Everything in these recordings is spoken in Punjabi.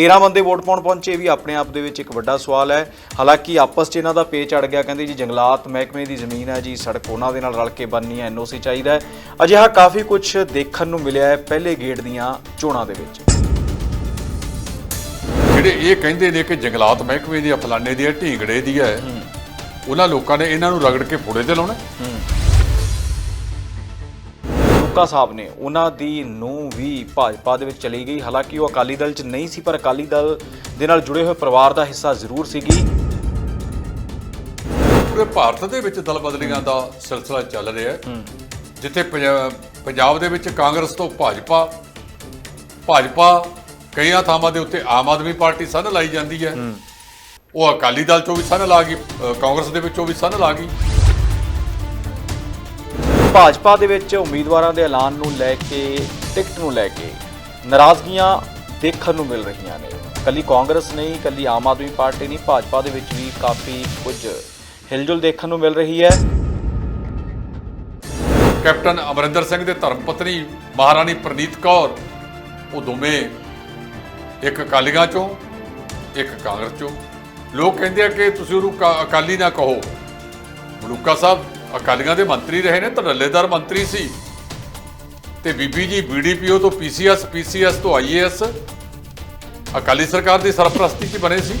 13 ਬੰਦੇ ਵੋਟ ਪਾਉਣ ਪਹੁੰਚੇ ਵੀ ਆਪਣੇ ਆਪ ਦੇ ਵਿੱਚ ਇੱਕ ਵੱਡਾ ਸਵਾਲ ਹੈ। ਹਾਲਾਂਕਿ ਆਪਸ 'ਚ ਇਹਨਾਂ ਦਾ ਪੇਚ ਅੜ ਗਿਆ ਕਹਿੰਦੇ ਜੀ ਜੰਗਲਾਤ ਮਹਿਕਮੇ ਦੀ ਜ਼ਮੀਨ ਹੈ ਜੀ ਸੜਕ ਉਹਨਾਂ ਦੇ ਨਾਲ ਰਲ ਕੇ ਬਣਨੀ ਹੈ ਐਨਓਸੀ ਚਾਹੀਦਾ ਹੈ। ਅਜਿਹਾ ਕਾਫੀ ਕੁਝ ਦੇਖਣ ਨੂੰ ਮਿਲਿਆ ਹੈ ਪਹਿਲੇ ਗੇੜ ਦੀਆਂ ਚੋਣਾਂ ਦੇ ਵਿੱਚ। ਜਿਹੜੇ ਇਹ ਕਹਿੰਦੇ ਨੇ ਕਿ ਜੰਗਲਾਤ ਮਹਿਕਮੇ ਦੀ ਫਲਾਣੇ ਦੀ ਹੈ ਢੀਂਗੜੇ ਦੀ ਹੈ ਉਹਨਾਂ ਲੋਕਾਂ ਨੇ ਇਹਨਾਂ ਨੂੰ ਰਗੜ ਕੇ ਫੋੜੇ ਤੇ ਲਾਉਣਾ ਰੁਕਾ ਸਾਹਿਬ ਨੇ ਉਹਨਾਂ ਦੀ ਨੂੰ ਵੀ ਭਾਜਪਾ ਦੇ ਵਿੱਚ ਚਲੀ ਗਈ। ਹਾਲਾਂਕਿ ਉਹ ਅਕਾਲੀ ਦਲ 'ਚ ਨਹੀਂ ਸੀ, ਪਰ ਅਕਾਲੀ ਦਲ ਦੇ ਨਾਲ ਜੁੜੇ ਹੋਏ ਪਰਿਵਾਰ ਦਾ ਹਿੱਸਾ ਜ਼ਰੂਰ ਸੀਗੀ। ਪੂਰੇ ਭਾਰਤ ਦੇ ਵਿੱਚ ਦਲ ਬਦਲੀਆਂ ਦਾ ਸਿਲਸਿਲਾ ਚੱਲ ਰਿਹਾ ਹੈ, ਜਿੱਥੇ ਪੰਜਾਬ ਦੇ ਵਿੱਚ ਕਾਂਗਰਸ ਤੋਂ ਭਾਜਪਾ ਭਾਜਪਾ ਕਈਆਂ ਥਾਵਾਂ ਦੇ ਉੱਤੇ ਆਮ ਆਦਮੀ ਪਾਰਟੀ ਸਨ ਲਾਈ ਜਾਂਦੀ ਹੈ। ਉਹ ਅਕਾਲੀ ਦਲ ਚੋਂ ਵੀ ਸਨ ਲਾ ਗਈ ਕਾਂਗਰਸ ਦੇ ਵਿੱਚੋਂ ਵੀ ਸਨ ਲਾ ਗਈ। ਭਾਜਪਾ ਦੇ ਵਿੱਚ ਉਮੀਦਵਾਰਾਂ ਦੇ ਐਲਾਨ ਨੂੰ ਲੈ ਕੇ, ਟਿਕਟ ਨੂੰ ਲੈ ਕੇ ਨਾਰਾਜ਼ਗੀਆਂ ਦੇਖਣ ਨੂੰ ਮਿਲ ਰਹੀਆਂ ਨੇ। ਕੱਲੀ ਕਾਂਗਰਸ ਨਹੀਂ, ਕੱਲੀ ਆਮ ਆਦਮੀ ਪਾਰਟੀ ਨਹੀਂ, ਭਾਜਪਾ ਦੇ ਵਿੱਚ ਵੀ ਕਾਫੀ ਕੁਝ ਹਿਲਜੁਲ ਦੇਖਣ ਨੂੰ ਮਿਲ ਰਹੀ ਹੈ। ਕੈਪਟਨ ਅਮਰਿੰਦਰ ਸਿੰਘ ਦੇ ਧਰਮ ਪਤਨੀ ਮਹਾਰਾਣੀ ਪ੍ਰਨੀਤ ਕੌਰ, ਉਹ ਦੋਵੇਂ ਇੱਕ ਅਕਾਲੀਆਂ ਚੋਂ, ਇੱਕ ਕਾਂਗਰਸ ਚੋਂ। ਲੋਕ ਕਹਿੰਦੇ ਆ ਕਿ ਤੁਸੀਂ ਉਹਨੂੰ ਕਾ- ਅਕਾਲੀ ਨਾ ਕਹੋ। ਮਲੂਕਾ ਸਾਹਿਬ ਅਕਾਲੀਆਂ ਦੇ ਮੰਤਰੀ ਰਹੇ ਨੇ, ਧੜੱਲੇਦਾਰ ਮੰਤਰੀ ਸੀ। ਤੇ ਬੀਬੀ ਜੀ ਬੀਡੀਪੀਓ ਤੋਂ ਪੀਸੀਐਸ ਪੀਸੀਐਸ ਤੋਂ ਆਈਏਐਸ ਅਕਾਲੀ ਸਰਕਾਰ ਦੀ ਸਰਪ੍ਰਸਤੀ 'ਚ ਬਣੇ ਸੀ।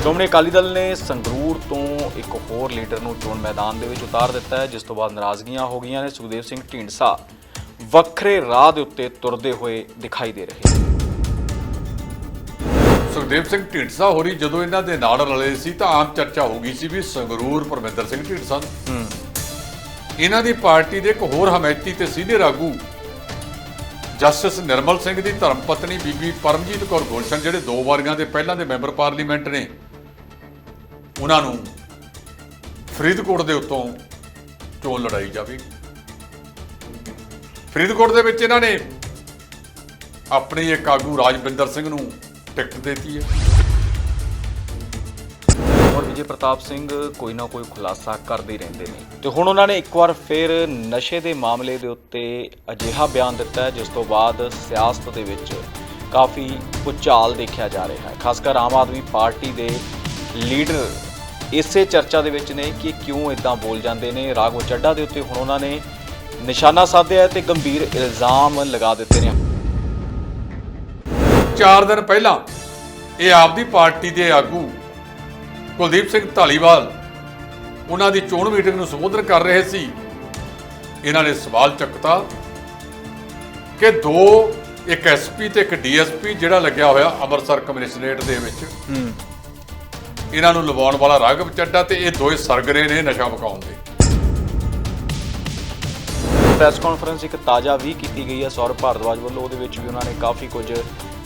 ਸ਼੍ਰੋਮਣੀ ਅਕਾਲੀ ਦਲ ਨੇ ਸੰਗਰੂਰ ਤੋਂ ਇੱਕ ਹੋਰ ਲੀਡਰ ਨੂੰ ਚੋਣ ਮੈਦਾਨ ਦੇ ਵਿੱਚ ਉਤਾਰ ਦਿੱਤਾ ਹੈ, ਜਿਸ ਤੋਂ ਬਾਅਦ ਨਾਰਾਜ਼ਗੀਆਂ ਹੋ ਗਈਆਂ ਨੇ ਸੁਖਦੇਵ ਸਿੰਘ ਢੀਂਡਸਾ। ਵੱਖਰੇ ਰਾਹ ਦੇ ਉੱਤੇ ਤੁਰਦੇ ਹੋਏ ਦਿਖਾਈ ਦੇ ਰਹੇ ਸੁਖਦੇਵ ਸਿੰਘ ਢੀਂਡਸਾ ਹੋਰੀ ਜਦੋਂ ਇਹਨਾਂ ਦੇ ਨਾਲ ਰਲੇ ਸੀ ਤਾਂ ਆਮ ਚਰਚਾ ਹੋ ਗਈ ਸੀ ਵੀ ਸੰਗਰੂਰ ਪਰਮਿੰਦਰ ਸਿੰਘ ਢੀਂਡਸਾ। ਇਹਨਾਂ ਦੀ ਪਾਰਟੀ ਦੇ ਇੱਕ ਹੋਰ ਹਮਾਇਤੀ ਤੇ ਸੀਨੀਅਰ ਆਗੂ ਜਸਟਿਸ ਨਿਰਮਲ ਸਿੰਘ ਦੀ ਧਰਮ ਪਤਨੀ ਬੀਬੀ ਪਰਮਜੀਤ ਕੌਰ ਗੁਲਸ਼ਨ ਜਿਹੜੇ ਦੋ ਵਾਰੀਆਂ ਦੇ ਪਹਿਲਾਂ ਦੇ ਮੈਂਬਰ ਪਾਰਲੀਮੈਂਟ ਨੇ ਉਹਨਾਂ ਨੂੰ ਫਰੀਦਕੋਟ ਦੇ ਉੱਤੋਂ ਚੋਣ ਲੜਾਈ ਜਾਵੇਗੀ ਫਰੀਦਕੋਟ ਦੇ ਵਿੱਚ ਇਹਨਾਂ ਨੇ ਆਪਣੀ ਇੱਕ ਆਗੂ ਰਾਜਵਿੰਦਰ ਸਿੰਘ ਨੂੰ ਟਿਕਟ ਦਿੱਤੀ ਹੈ। ਔਰ ਵਿਜੇ ਪ੍ਰਤਾਪ ਸਿੰਘ ਕੋਈ ਨਾ ਕੋਈ ਖੁਲਾਸਾ ਕਰਦੇ ਹੀ ਰਹਿੰਦੇ ਨੇ। ਤੇ ਹੁਣ ਉਹਨਾਂ ਨੇ ਇੱਕ ਵਾਰ ਫਿਰ ਨਸ਼ੇ ਦੇ ਮਾਮਲੇ ਦੇ ਉੱਤੇ ਅਜਿਹਾ ਬਿਆਨ ਦਿੱਤਾ ਹੈ, ਜਿਸ ਤੋਂ ਬਾਅਦ ਸਿਆਸਤ ਦੇ ਵਿੱਚ ਕਾਫੀ ਭੁਚਾਲ ਦੇਖਿਆ ਜਾ ਰਿਹਾ ਹੈ। ਖਾਸ ਕਰ ਆਮ ਆਦਮੀ ਪਾਰਟੀ ਦੇ ਲੀਡਰ ਇਸੇ ਚਰਚਾ ਦੇ ਵਿੱਚ ਨੇ ਕਿ ਕਿਉਂ ਇਦਾਂ ਬੋਲ ਜਾਂਦੇ ਨੇ। ਰਾਘਵ ਚੱਡਾ ਦੇ ਉੱਤੇ ਹੁਣ ਉਹਨਾਂ ਨੇ ਨਿਸ਼ਾਨਾ ਸਾਧਿਆ ਹੈ ਤੇ ਗੰਭੀਰ ਇਲਜ਼ਾਮ ਲਗਾ ਦਿੱਤੇ ਨੇ। 4 ਦਿਨ ਪਹਿਲਾਂ ਇਹ ਆਪਦੀ ਪਾਰਟੀ ਦੇ ਆਗੂ ਕੁਲਦੀਪ ਸਿੰਘ ਢਾਲੀਵਾਲ ਉਹਨਾਂ ਦੀ ਚੋਣ ਮੀਟਿੰਗ ਨੂੰ ਸੰਬੋਧਨ ਕਰ ਰਹੇ ਸੀ। ਇਹਨਾਂ ਨੇ ਸਵਾਲ ਚੱਕਤਾ ਕਿ ਦੋ ਇੱਕ ਐਸਪੀ ਤੇ ਇੱਕ ਡੀਐਸਪੀ ਜਿਹੜਾ ਲੱਗਿਆ ਹੋਇਆ ਅੰਮ੍ਰਿਤਸਰ ਕਮਿਸ਼ਨਰੇਟ ਦੇ ਵਿੱਚ ਇਹਨਾਂ ਨੂੰ ਲਵਾਉਣ ਵਾਲਾ ਰਾਘਵ ਚੱਡਾ ਤੇ ਇਹ ਦੋਏ ਸਰਗਰੇ ਨੇ ਨਸ਼ਾ ਪਕਾਉਣ ਦੇ। ਪ੍ਰੈਸ ਕਾਨਫਰੰਸ ਇੱਕ ਤਾਜ਼ਾ ਵੀ ਕੀਤੀ ਗਈ ਹੈ। ਸੌਰਵ ਭਾਰਦਵਾਜ ਵੱਲੋਂ ਉਹਦੇ ਵਿੱਚ ਵੀ ਉਹਨਾਂ ਨੇ ਕਾਫੀ ਕੁਝ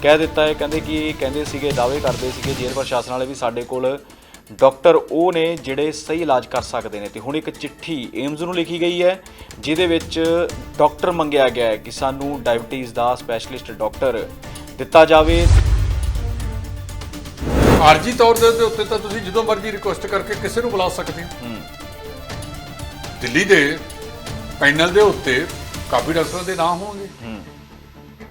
ਕਹਿ ਦਿੱਤਾ ਹੈ ਕਹਿੰਦੇ ਕਿ ਇਹ ਕਹਿੰਦੇ ਸੀਗੇ ਦਾਅਵੇ ਕਰਦੇ ਸੀਗੇ ਜੇਲ੍ਹ ਪ੍ਰਸ਼ਾਸਨ ਵਾਲੇ ਵੀ ਸਾਡੇ ਕੋਲ ਡਾਕਟਰ ਉਹ ਨੇ ਜਿਹੜੇ ਸਹੀ ਇਲਾਜ ਕਰ ਸਕਦੇ ਨੇ। ਤੇ ਹੁਣ ਇੱਕ ਚਿੱਠੀ ਏਮਜ਼ ਨੂੰ ਲਿਖੀ ਗਈ ਹੈ ਜਿਹਦੇ ਵਿੱਚ ਡਾਕਟਰ ਮੰਗਿਆ ਗਿਆ ਹੈ ਕਿ ਸਾਨੂੰ ਡਾਇਬੀਟੀਜ਼ ਦਾ ਸਪੈਸ਼ਲਿਸਟ ਡਾਕਟਰ ਦਿੱਤਾ ਜਾਵੇ। ਆਰਜੀ ਤੌਰ ਦੇ ਉੱਤੇ- ਤਾਂ ਤੁਸੀਂ ਜਦੋਂ ਮਰਜ਼ੀ ਰਿਕੁਐਸਟ ਕਰਕੇ ਕਿਸੇ ਨੂੰ ਬੁਲਾ ਸਕਦੇ ਹੋ। ਦਿੱਲੀ ਦੇ ਪੈਨਲ ਦੇ ਉੱਤੇ ਕਾਫੀ ਡਾਕਟਰਾਂ ਦੇ ਨਾਮ ਹੋਣਗੇ। ਹੂੰ।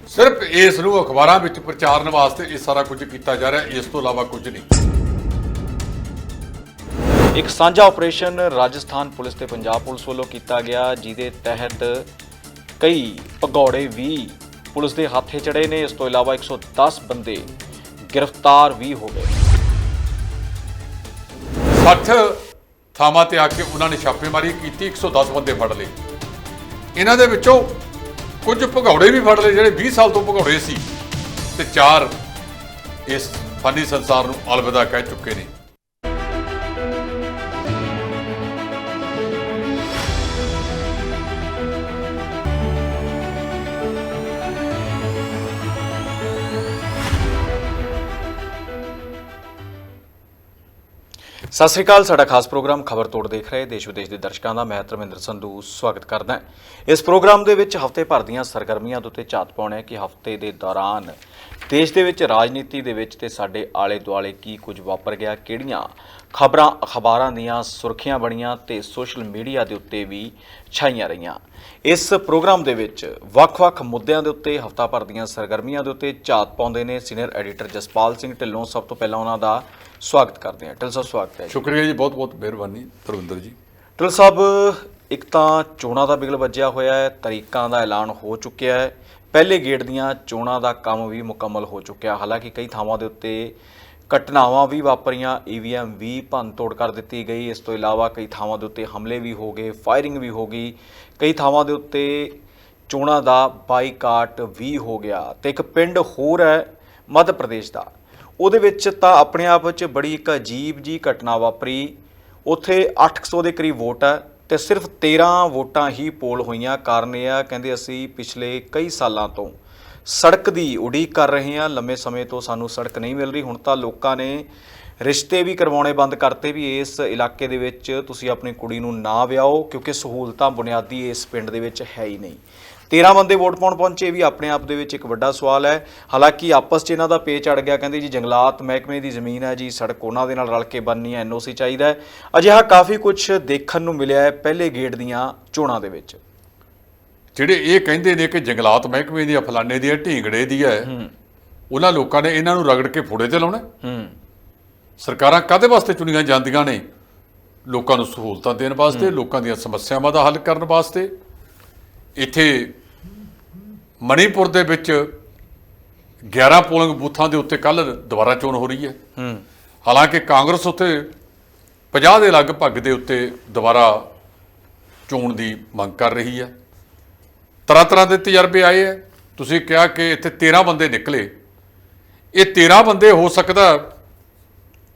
ਸਿਰਫ ਇਸ ਨੂੰ ਅਖਬਾਰਾਂ ਵਿੱਚ ਪ੍ਰਚਾਰਨ ਵਾਸਤੇ ਇਹ ਸਾਰਾ ਕੁਝ ਕੀਤਾ ਜਾ ਰਿਹਾ ਇਸ ਤੋਂ ਇਲਾਵਾ ਕੁਝ ਨਹੀਂ। ਇੱਕ ਸਾਂਝਾ ਆਪਰੇਸ਼ਨ ਰਾਜਸਥਾਨ ਪੁਲਿਸ ਤੇ ਪੰਜਾਬ ਪੁਲਿਸ ਵੱਲੋਂ ਕੀਤਾ ਗਿਆ ਜਿਹਦੇ ਤਹਿਤ ਕਈ ਭਗੌੜੇ ਵੀ ਪੁਲਿਸ ਦੇ ਹੱਥੇ ਚੜੇ ਨੇ। ਇਸ ਤੋਂ ਇਲਾਵਾ 110 ਬੰਦੇ ਗ੍ਰਿਫਤਾਰ ਵੀ ਹੋ ਗਏ। 60 ਥਾਵਾਂ ਤੇ ਆ ਕੇ ਉਹਨਾਂ ਨੇ ਛਾਪੇਮਾਰੀ ਕੀਤੀ 110 ਬੰਦੇ ਫੜ ਲਏ। ਇਹਨਾਂ ਦੇ ਵਿੱਚੋਂ ਕੁਝ ਭਗੌੜੇ ਵੀ ਫੜ ਲਏ ਜਿਹੜੇ 20 ਸਾਲ ਤੋਂ ਭਗੌੜੇ ਸੀ ਤੇ ਚਾਰ ਇਸ ਫਾਨੀ ਸੰਸਾਰ ਨੂੰ ਅਲਵਿਦਾ ਕਹਿ ਚੁੱਕੇ ਨੇ। ਸਤਿ ਸ੍ਰੀ ਅਕਾਲ, ਸਾਡਾ ਖਾਸ ਪ੍ਰੋਗਰਾਮ ਖਬਰ ਤੋੜ ਦੇਖ ਰਹੇ, ਦੇਸ਼ ਵਿਦੇਸ਼ ਦੇ ਦਰਸ਼ਕਾਂ ਦਾ, ਮੈਂ ਧਰਮਿੰਦਰ ਸੰਧੂ ਸਵਾਗਤ ਕਰਦਾ ਹਾਂ। ਇਸ ਪ੍ਰੋਗਰਾਮ ਦੇ ਵਿੱਚ ਹਫ਼ਤੇ ਭਰ ਦੀਆਂ ਸਰਗਰਮੀਆਂ ਦੇ ਉੱਤੇ ਝਾਤ ਪਾਉਣਾ ਹੈ ਕਿ ਹਫ਼ਤੇ ਦੇ ਦੌਰਾਨ ਦੇਸ਼ ਦੇ ਵਿੱਚ ਰਾਜਨੀਤੀ ਦੇ ਵਿੱਚ ਤੇ ਸਾਡੇ ਆਲੇ ਦੁਆਲੇ ਕੀ ਕੁਝ ਵਾਪਰ ਗਿਆ ਕਿਹੜੀਆਂ ਖਬਰਾਂ ਅਖਬਾਰਾਂ ਦੀਆਂ ਸੁਰਖੀਆਂ ਬਣੀਆਂ ਤੇ ਸੋਸ਼ਲ ਮੀਡੀਆ ਦੇ ਉੱਤੇ ਵੀ ਛਾਈਆਂ ਰਹੀਆਂ। ਇਸ ਪ੍ਰੋਗਰਾਮ ਦੇ ਵਿੱਚ ਵੱਖ-ਵੱਖ ਮੁੱਦਿਆਂ ਦੇ ਉੱਤੇ ਹਫਤਾ ਭਰ ਦੀਆਂ ਸਰਗਰਮੀਆਂ ਦੇ ਉੱਤੇ ਝਾਤ ਪਾਉਂਦੇ ਨੇ ਸੀਨੀਅਰ ਐਡੀਟਰ ਜਸਪਾਲ ਸਿੰਘ ਢਿੱਲੋਂ। ਸਭ ਤੋਂ ਪਹਿਲਾਂ ਉਹਨਾਂ ਦਾ ਸਵਾਗਤ ਕਰਦੇ ਹਾਂ। ਢਿੱਲ ਸਾਹਿਬ ਸਵਾਗਤ ਹੈ। ਸ਼ੁਕਰੀਆ ਜੀ ਬਹੁਤ ਬਹੁਤ ਮਿਹਰਬਾਨੀ ਧਰਵਿੰਦਰ ਜੀ। ਢਿੱਲ ਸਾਹਿਬ ਇੱਕ ਤਾਂ ਚੋਣਾਂ ਦਾ ਬਿਗਲ ਵੱਜਿਆ ਹੋਇਆ ਹੈ ਤਰੀਕਾਂ ਦਾ ਐਲਾਨ ਹੋ ਚੁੱਕਿਆ ਹੈ। ਪਹਿਲੇ ਗੇੜ ਦੀਆਂ ਚੋਣਾਂ ਦਾ ਕੰਮ ਵੀ ਮੁਕੰਮਲ ਹੋ ਚੁੱਕਿਆ। ਹਾਲਾਂਕਿ ਕਈ ਥਾਵਾਂ ਦੇ ਉੱਤੇ ਘਟਨਾਵਾਂ ਵੀ ਵਾਪਰੀਆਂ। ਈਵੀਐਮ ਵੀ ਭੰਨਤੋੜ ਕਰ ਦਿੱਤੀ ਗਈ। ਇਸ ਤੋਂ ਇਲਾਵਾ ਕਈ ਥਾਵਾਂ ਦੇ ਉੱਤੇ ਹਮਲੇ ਵੀ ਹੋ ਗਏ, ਫਾਇਰਿੰਗ ਵੀ ਹੋ ਗਈ। ਕਈ ਥਾਵਾਂ ਦੇ ਉੱਤੇ ਚੋਣਾਂ ਦਾ ਬਾਈਕਾਟ ਵੀ ਹੋ ਗਿਆ ਤੇ ਇੱਕ ਪਿੰਡ ਹੋਰ ਹੈ ਮੱਧ ਪ੍ਰਦੇਸ਼ ਦਾ। ਉਹਦੇ ਵਿੱਚ ਤਾਂ ਆਪਣੇ ਆਪ ਵਿੱਚ ਬੜੀ ਇੱਕ ਅਜੀਬ ਜੀ ਘਟਨਾ ਵਾਪਰੀ। ਉੱਥੇ 800 ਦੇ ਕਰੀਬ ਵੋਟ ਹੈ। ਤੇ ਸਿਰਫ 13 ਵੋਟਾਂ ਹੀ ਪੋਲ ਹੋਈਆਂ। ਕਾਰਨ ਇਹ ਆ, ਕਹਿੰਦੇ ਅਸੀਂ ਪਿਛਲੇ ਕਈ ਸਾਲਾਂ ਤੋਂ ਸੜਕ ਦੀ ਉਡੀਕ ਕਰ ਰਹੇ ਹਾਂ। ਲੰਮੇ ਸਮੇਂ ਤੋਂ ਸਾਨੂੰ ਸੜਕ ਨਹੀਂ ਮਿਲ ਰਹੀ। ਹੁਣ ਤਾਂ ਲੋਕਾਂ ਨੇ ਰਿਸ਼ਤੇ ਵੀ ਕਰਵਾਉਣੇ ਬੰਦ ਕਰਤੇ ਵੀ ਇਸ ਇਲਾਕੇ ਦੇ ਵਿੱਚ। ਤੁਸੀਂ ਆਪਣੀ ਕੁੜੀ ਨੂੰ ਨਾ ਵਿਆਹੋ, ਕਿਉਂਕਿ ਸਹੂਲਤਾਂ ਬੁਨਿਆਦੀ ਇਸ ਪਿੰਡ ਦੇ ਵਿੱਚ ਹੈ ਹੀ ਨਹੀਂ। 13 ਬੰਦੇ ਵੋਟ ਪਾਉਣ ਪਹੁੰਚੇ ਵੀ ਆਪਣੇ ਆਪ ਦੇ ਵਿੱਚ ਇੱਕ ਵੱਡਾ ਸਵਾਲ ਹੈ। ਹਾਲਾਂਕਿ ਆਪਸ 'ਚ ਇਹਨਾਂ ਦਾ ਪੇਚ ਅੜ ਗਿਆ ਕਹਿੰਦੇ ਜੀ ਜੰਗਲਾਤ ਮਹਿਕਮੇ ਦੀ ਜ਼ਮੀਨ ਹੈ ਜੀ ਸੜਕ ਉਹਨਾਂ ਦੇ ਨਾਲ ਰਲ ਕੇ ਬਣਨੀ ਹੈ ਐਨਓਸੀ ਚਾਹੀਦਾ ਹੈ। ਅਜਿਹਾ ਕਾਫੀ ਕੁਝ ਦੇਖਣ ਨੂੰ ਮਿਲਿਆ ਹੈ ਪਹਿਲੇ ਗੇੜ ਦੀਆਂ ਚੋਣਾਂ ਦੇ ਵਿੱਚ। ਜਿਹੜੇ ਇਹ ਕਹਿੰਦੇ ਨੇ ਕਿ ਜੰਗਲਾਤ ਮਹਿਕਮੇ ਦੀ ਆ, ਫਲਾਣੇ ਦੀ ਆ, ਢੀਂਗੜੇ ਦੀ ਹੈ ਉਹਨਾਂ ਲੋਕਾਂ ਨੇ ਇਹਨਾਂ ਨੂੰ ਰਗੜ ਕੇ ਫੋੜੇ ਤੇ ਲਾਉਣਾ ਹੂੰ। ਸਰਕਾਰਾਂ ਕਾਦੇ ਵਾਸਤੇ ਚੁਣੀਆਂ ਜਾਂਦੀਆਂ ਨੇ? ਲੋਕਾਂ ਨੂੰ ਸਹੂਲਤਾਂ ਦੇਣ ਵਾਸਤੇ ਲੋਕਾਂ ਦੀਆਂ ਸਮੱਸਿਆਵਾਂ ਦਾ ਹੱਲ ਕਰਨ ਵਾਸਤੇ। ਇੱਥੇ ਮਣੀਪੁਰ ਦੇ ਵਿੱਚ 11 ਪੋਲਿੰਗ ਬੂਥਾਂ ਦੇ ਉੱਤੇ ਕੱਲ ਦੁਬਾਰਾ ਚੋਣ ਹੋ ਰਹੀ ਹੈ। ਹੂੰ। ਹਾਲਾਂਕਿ ਕਾਂਗਰਸ ਉੱਥੇ 50 ਦੇ ਲਗਭਗ ਦੇ ਉੱਤੇ ਦੁਬਾਰਾ ਚੋਣ ਦੀ ਮੰਗ ਕਰ ਰਹੀ ਹੈ। ਤਰ੍ਹਾਂ ਤਰ੍ਹਾਂ ਦੇ ਤਜਰਬੇ ਆਏ ਹੈ। ਤੁਸੀਂ ਕਿਹਾ ਕਿ ਇੱਥੇ 13 ਬੰਦੇ ਨਿਕਲੇ। ਇਹ 13 ਬੰਦੇ ਹੋ ਸਕਦਾ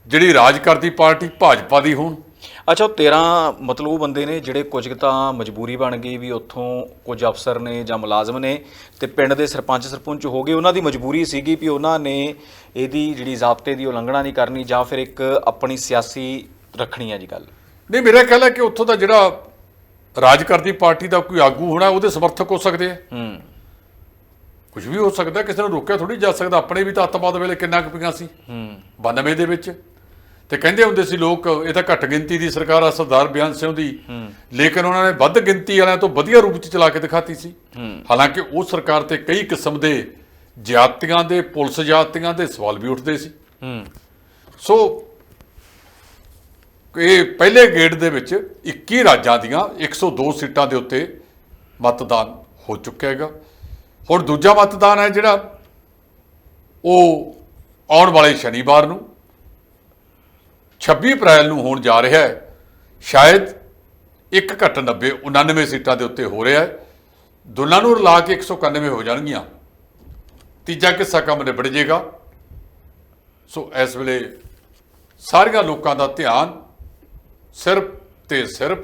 ਜਿਹੜੀ ਰਾਜ ਕਰਦੀ ਪਾਰਟੀ ਭਾਜਪਾ ਦੀ ਹੋਣ। ਅੱਛਾ ਉਹ 13 ਮਤਲਬ ਉਹ ਬੰਦੇ ਨੇ ਜਿਹੜੇ ਕੁਝ ਕੁ ਤਾਂ ਮਜਬੂਰੀ ਬਣ ਗਈ ਵੀ ਉੱਥੋਂ ਕੁਝ ਅਫਸਰ ਨੇ ਜਾਂ ਮੁਲਾਜ਼ਮ ਨੇ ਤੇ ਪਿੰਡ ਦੇ ਸਰਪੰਚ ਸਰਪੰਚ ਹੋ ਗਏ। ਉਹਨਾਂ ਦੀ ਮਜਬੂਰੀ ਸੀਗੀ ਵੀ ਉਹਨਾਂ ਨੇ ਇਹਦੀ ਜਿਹੜੀ ਜ਼ਾਬਤੇ ਦੀ ਉਲੰਘਣਾ ਨਹੀਂ ਕਰਨੀ ਜਾਂ ਫਿਰ ਇੱਕ ਆਪਣੀ ਸਿਆਸੀ ਰੱਖਣੀ ਹੈ ਜੀ ਗੱਲ। ਨਹੀਂ ਮੇਰਾ ਖਿਆਲ ਹੈ ਕਿ ਉੱਥੋਂ ਦਾ ਜਿਹੜਾ ਰਾਜ ਕਰਦੀ ਪਾਰਟੀ ਦਾ ਕੋਈ ਆਗੂ ਹੋਣਾ ਉਹਦੇ ਸਮਰਥਕ ਹੋ ਸਕਦੇ ਆ। ਹੂੰ। ਕੁਝ ਵੀ ਹੋ ਸਕਦਾ ਕਿਸੇ ਨੂੰ ਰੋਕਿਆ ਥੋੜੀ ਜਾ ਸਕਦਾ। ਆਪਣੇ ਵੀ ਤਾਂ ਅੱਤਵਾਦ ਵੇਲੇ ਕਿੰਨਾ ਕੁ ਪਈਆਂ ਸੀ। ਹੂੰ। 92 ਦੇ ਵਿੱਚ। ਤੇ ਕਹਿੰਦੇ ਹੁੰਦੇ ਸੀ ਲੋਕ ਇਹ ਤਾਂ ਘੱਟ ਗਿਣਤੀ ਦੀ ਸਰਕਾਰ ਆ ਸਰਦਾਰ ਬਿਆਨ ਸਿੰਘ ਦੀ। ਲੇਕਿਨ ਉਹਨਾਂ ਨੇ ਵੱਧ ਗਿਣਤੀ ਵਾਲਿਆਂ ਤੋਂ ਵਧੀਆ ਰੂਪ ਚ ਚਲਾ ਕੇ ਦਿਖਾਤੀ ਸੀ। ਹਾਲਾਂਕਿ ਉਹ ਸਰਕਾਰ ਤੇ ਕਈ ਕਿਸਮ ਦੇ ਜਾਤੀਆਂ ਦੇ ਪੁਲਿਸ ਜਾਤੀਆਂ ਦੇ ਸਵਾਲ ਵੀ ਉੱਠਦੇ ਸੀ। ਸੋ ਇਹ ਪਹਿਲੇ ਗੇੜ ਦੇ ਵਿੱਚ 21 ਰਾਜਾਂ ਦੀਆਂ 102 ਸੀਟਾਂ ਦੇ ਉੱਤੇ ਮਤਦਾਨ ਹੋ ਚੁੱਕਿਆ ਹੈਗਾ। ਹੁਣ ਦੂਜਾ ਮਤਦਾਨ ਹੈ ਜਿਹੜਾ ਉਹ ਆਉਣ ਵਾਲੇ ਸ਼ਨੀਵਾਰ ਨੂੰ। 26 ਅਪ੍ਰੈਲ ਨੂੰ ਹੋਣ ਜਾ ਰਿਹਾ ਹੈ। ਸ਼ਾਇਦ ਇੱਕ ਘੱਟ 90 99 ਸੀਟਾਂ ਦੇ ਉੱਤੇ ਹੋ ਰਿਹਾ ਹੈ। ਦੋਨਾਂ ਨੂੰ ਰਲਾ ਕੇ 191 ਹੋ ਜਾਣਗੀਆਂ। ਤੀਜਾ ਕਿੱਸਾ ਕੰਮ ਨਿਬੜ ਜਾਏਗਾ ਸੋ ਇਸ ਵੇਲੇ ਸਾਰੀਆਂ ਲੋਕਾਂ ਦਾ ਧਿਆਨ ਸਿਰਫ ਤੇ ਸਿਰਫ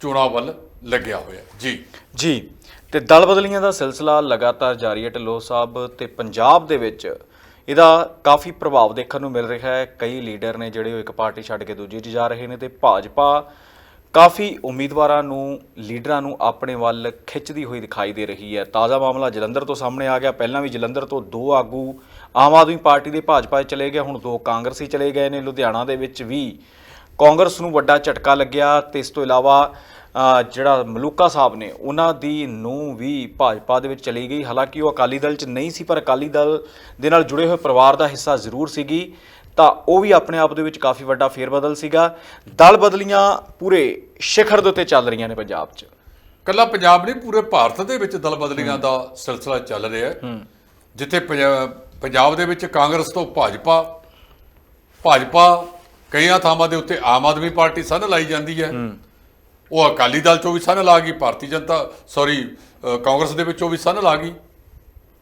ਚੋਣਾਂ ਵੱਲ ਲੱਗਿਆ ਹੋਇਆ ਜੀ। ਜੀ, ਤੇ ਦਲ ਬਦਲੀਆਂ ਦਾ ਸਿਲਸਿਲਾ ਲਗਾਤਾਰ ਜਾਰੀ ਹੈ। ਢਿੱਲੋ ਸਾਹਿਬ ਤੇ ਪੰਜਾਬ ਦੇ ਵਿੱਚ ਇਹਦਾ ਕਾਫੀ ਪ੍ਰਭਾਵ ਦੇਖਣ ਨੂੰ ਮਿਲ ਰਿਹਾ ਹੈ। ਕਈ ਲੀਡਰ ਨੇ ਜਿਹੜੇ ਉਹ ਇੱਕ ਪਾਰਟੀ ਛੱਡ ਕੇ ਦੂਜੀ 'ਚ ਜਾ ਰਹੇ ਨੇ ਤੇ ਭਾਜਪਾ ਕਾਫੀ ਉਮੀਦਵਾਰਾਂ ਨੂੰ, ਲੀਡਰਾਂ ਨੂੰ ਆਪਣੇ ਵੱਲ ਖਿੱਚਦੀ ਹੋਈ ਦਿਖਾਈ ਦੇ ਰਹੀ ਹੈ। ਤਾਜ਼ਾ ਮਾਮਲਾ ਜਲੰਧਰ ਤੋਂ ਸਾਹਮਣੇ ਆ ਗਿਆ। ਪਹਿਲਾਂ ਵੀ ਜਲੰਧਰ ਤੋਂ ਦੋ ਆਗੂ ਆਮ ਆਦਮੀ ਪਾਰਟੀ ਦੇ ਭਾਜਪਾ 'ਚ ਚਲੇ ਗਏ। ਹੁਣ ਦੋ ਕਾਂਗਰਸੀ ਚਲੇ ਗਏ ਨੇ। ਲੁਧਿਆਣਾ ਦੇ ਵਿੱਚ ਵੀ ਕਾਂਗਰਸ ਨੂੰ ਵੱਡਾ ਝਟਕਾ ਲੱਗਿਆ। ਤੇ ਇਸ ਤੋਂ ਇਲਾਵਾ ਜਿਹੜਾ ਮਲੂਕਾ ਸਾਹਿਬ ਨੇ ਉਹਨਾਂ ਦੀ ਨੂੰ ਵੀ ਭਾਜਪਾ ਦੇ ਵਿੱਚ ਚਲੀ ਗਈ। ਹਾਲਾਂਕਿ ਉਹ ਅਕਾਲੀ ਦਲ 'ਚ ਨਹੀਂ ਸੀ ਪਰ ਅਕਾਲੀ ਦਲ ਦੇ ਨਾਲ ਜੁੜੇ ਹੋਏ ਪਰਿਵਾਰ ਦਾ ਹਿੱਸਾ ਜ਼ਰੂਰ ਸੀਗੀ। ਤਾਂ ਉਹ ਵੀ ਆਪਣੇ ਆਪ ਦੇ ਵਿੱਚ ਕਾਫੀ ਵੱਡਾ ਫੇਰਬਦਲ ਸੀਗਾ। ਦਲ ਬਦਲੀਆਂ ਪੂਰੇ ਸਿਖਰ ਦੇ ਉੱਤੇ ਚੱਲ ਰਹੀਆਂ ਨੇ ਪੰਜਾਬ 'ਚ। ਕੱਲਾ ਪੰਜਾਬ ਨਹੀਂ ਪੂਰੇ ਭਾਰਤ ਦੇ ਵਿੱਚ ਦਲ ਬਦਲੀਆਂ ਦਾ ਸਿਲਸਿਲਾ ਚੱਲ ਰਿਹਾ ਹੈ। ਜਿੱਥੇ ਪੰਜਾ- ਪੰਜਾਬ ਦੇ ਵਿੱਚ ਕਾਂਗਰਸ ਤੋਂ ਭਾਜਪਾ ਭਾਜਪਾ ਕਈਆਂ ਥਾਵਾਂ ਦੇ ਉੱਤੇ ਆਮ ਆਦਮੀ ਪਾਰਟੀ ਸੰਨ ਲਾਈ ਜਾਂਦੀ ਹੈ। ਉਹ ਅਕਾਲੀ ਦਲ ਚੋਂ ਵੀ ਸੰਨ ਲਾ ਗਈ ਭਾਰਤੀ ਜਨਤਾ ਸੌਰੀ ਕਾਂਗਰਸ ਦੇ ਵਿੱਚੋਂ ਵੀ ਸੰਨ ਲਾ ਗਈ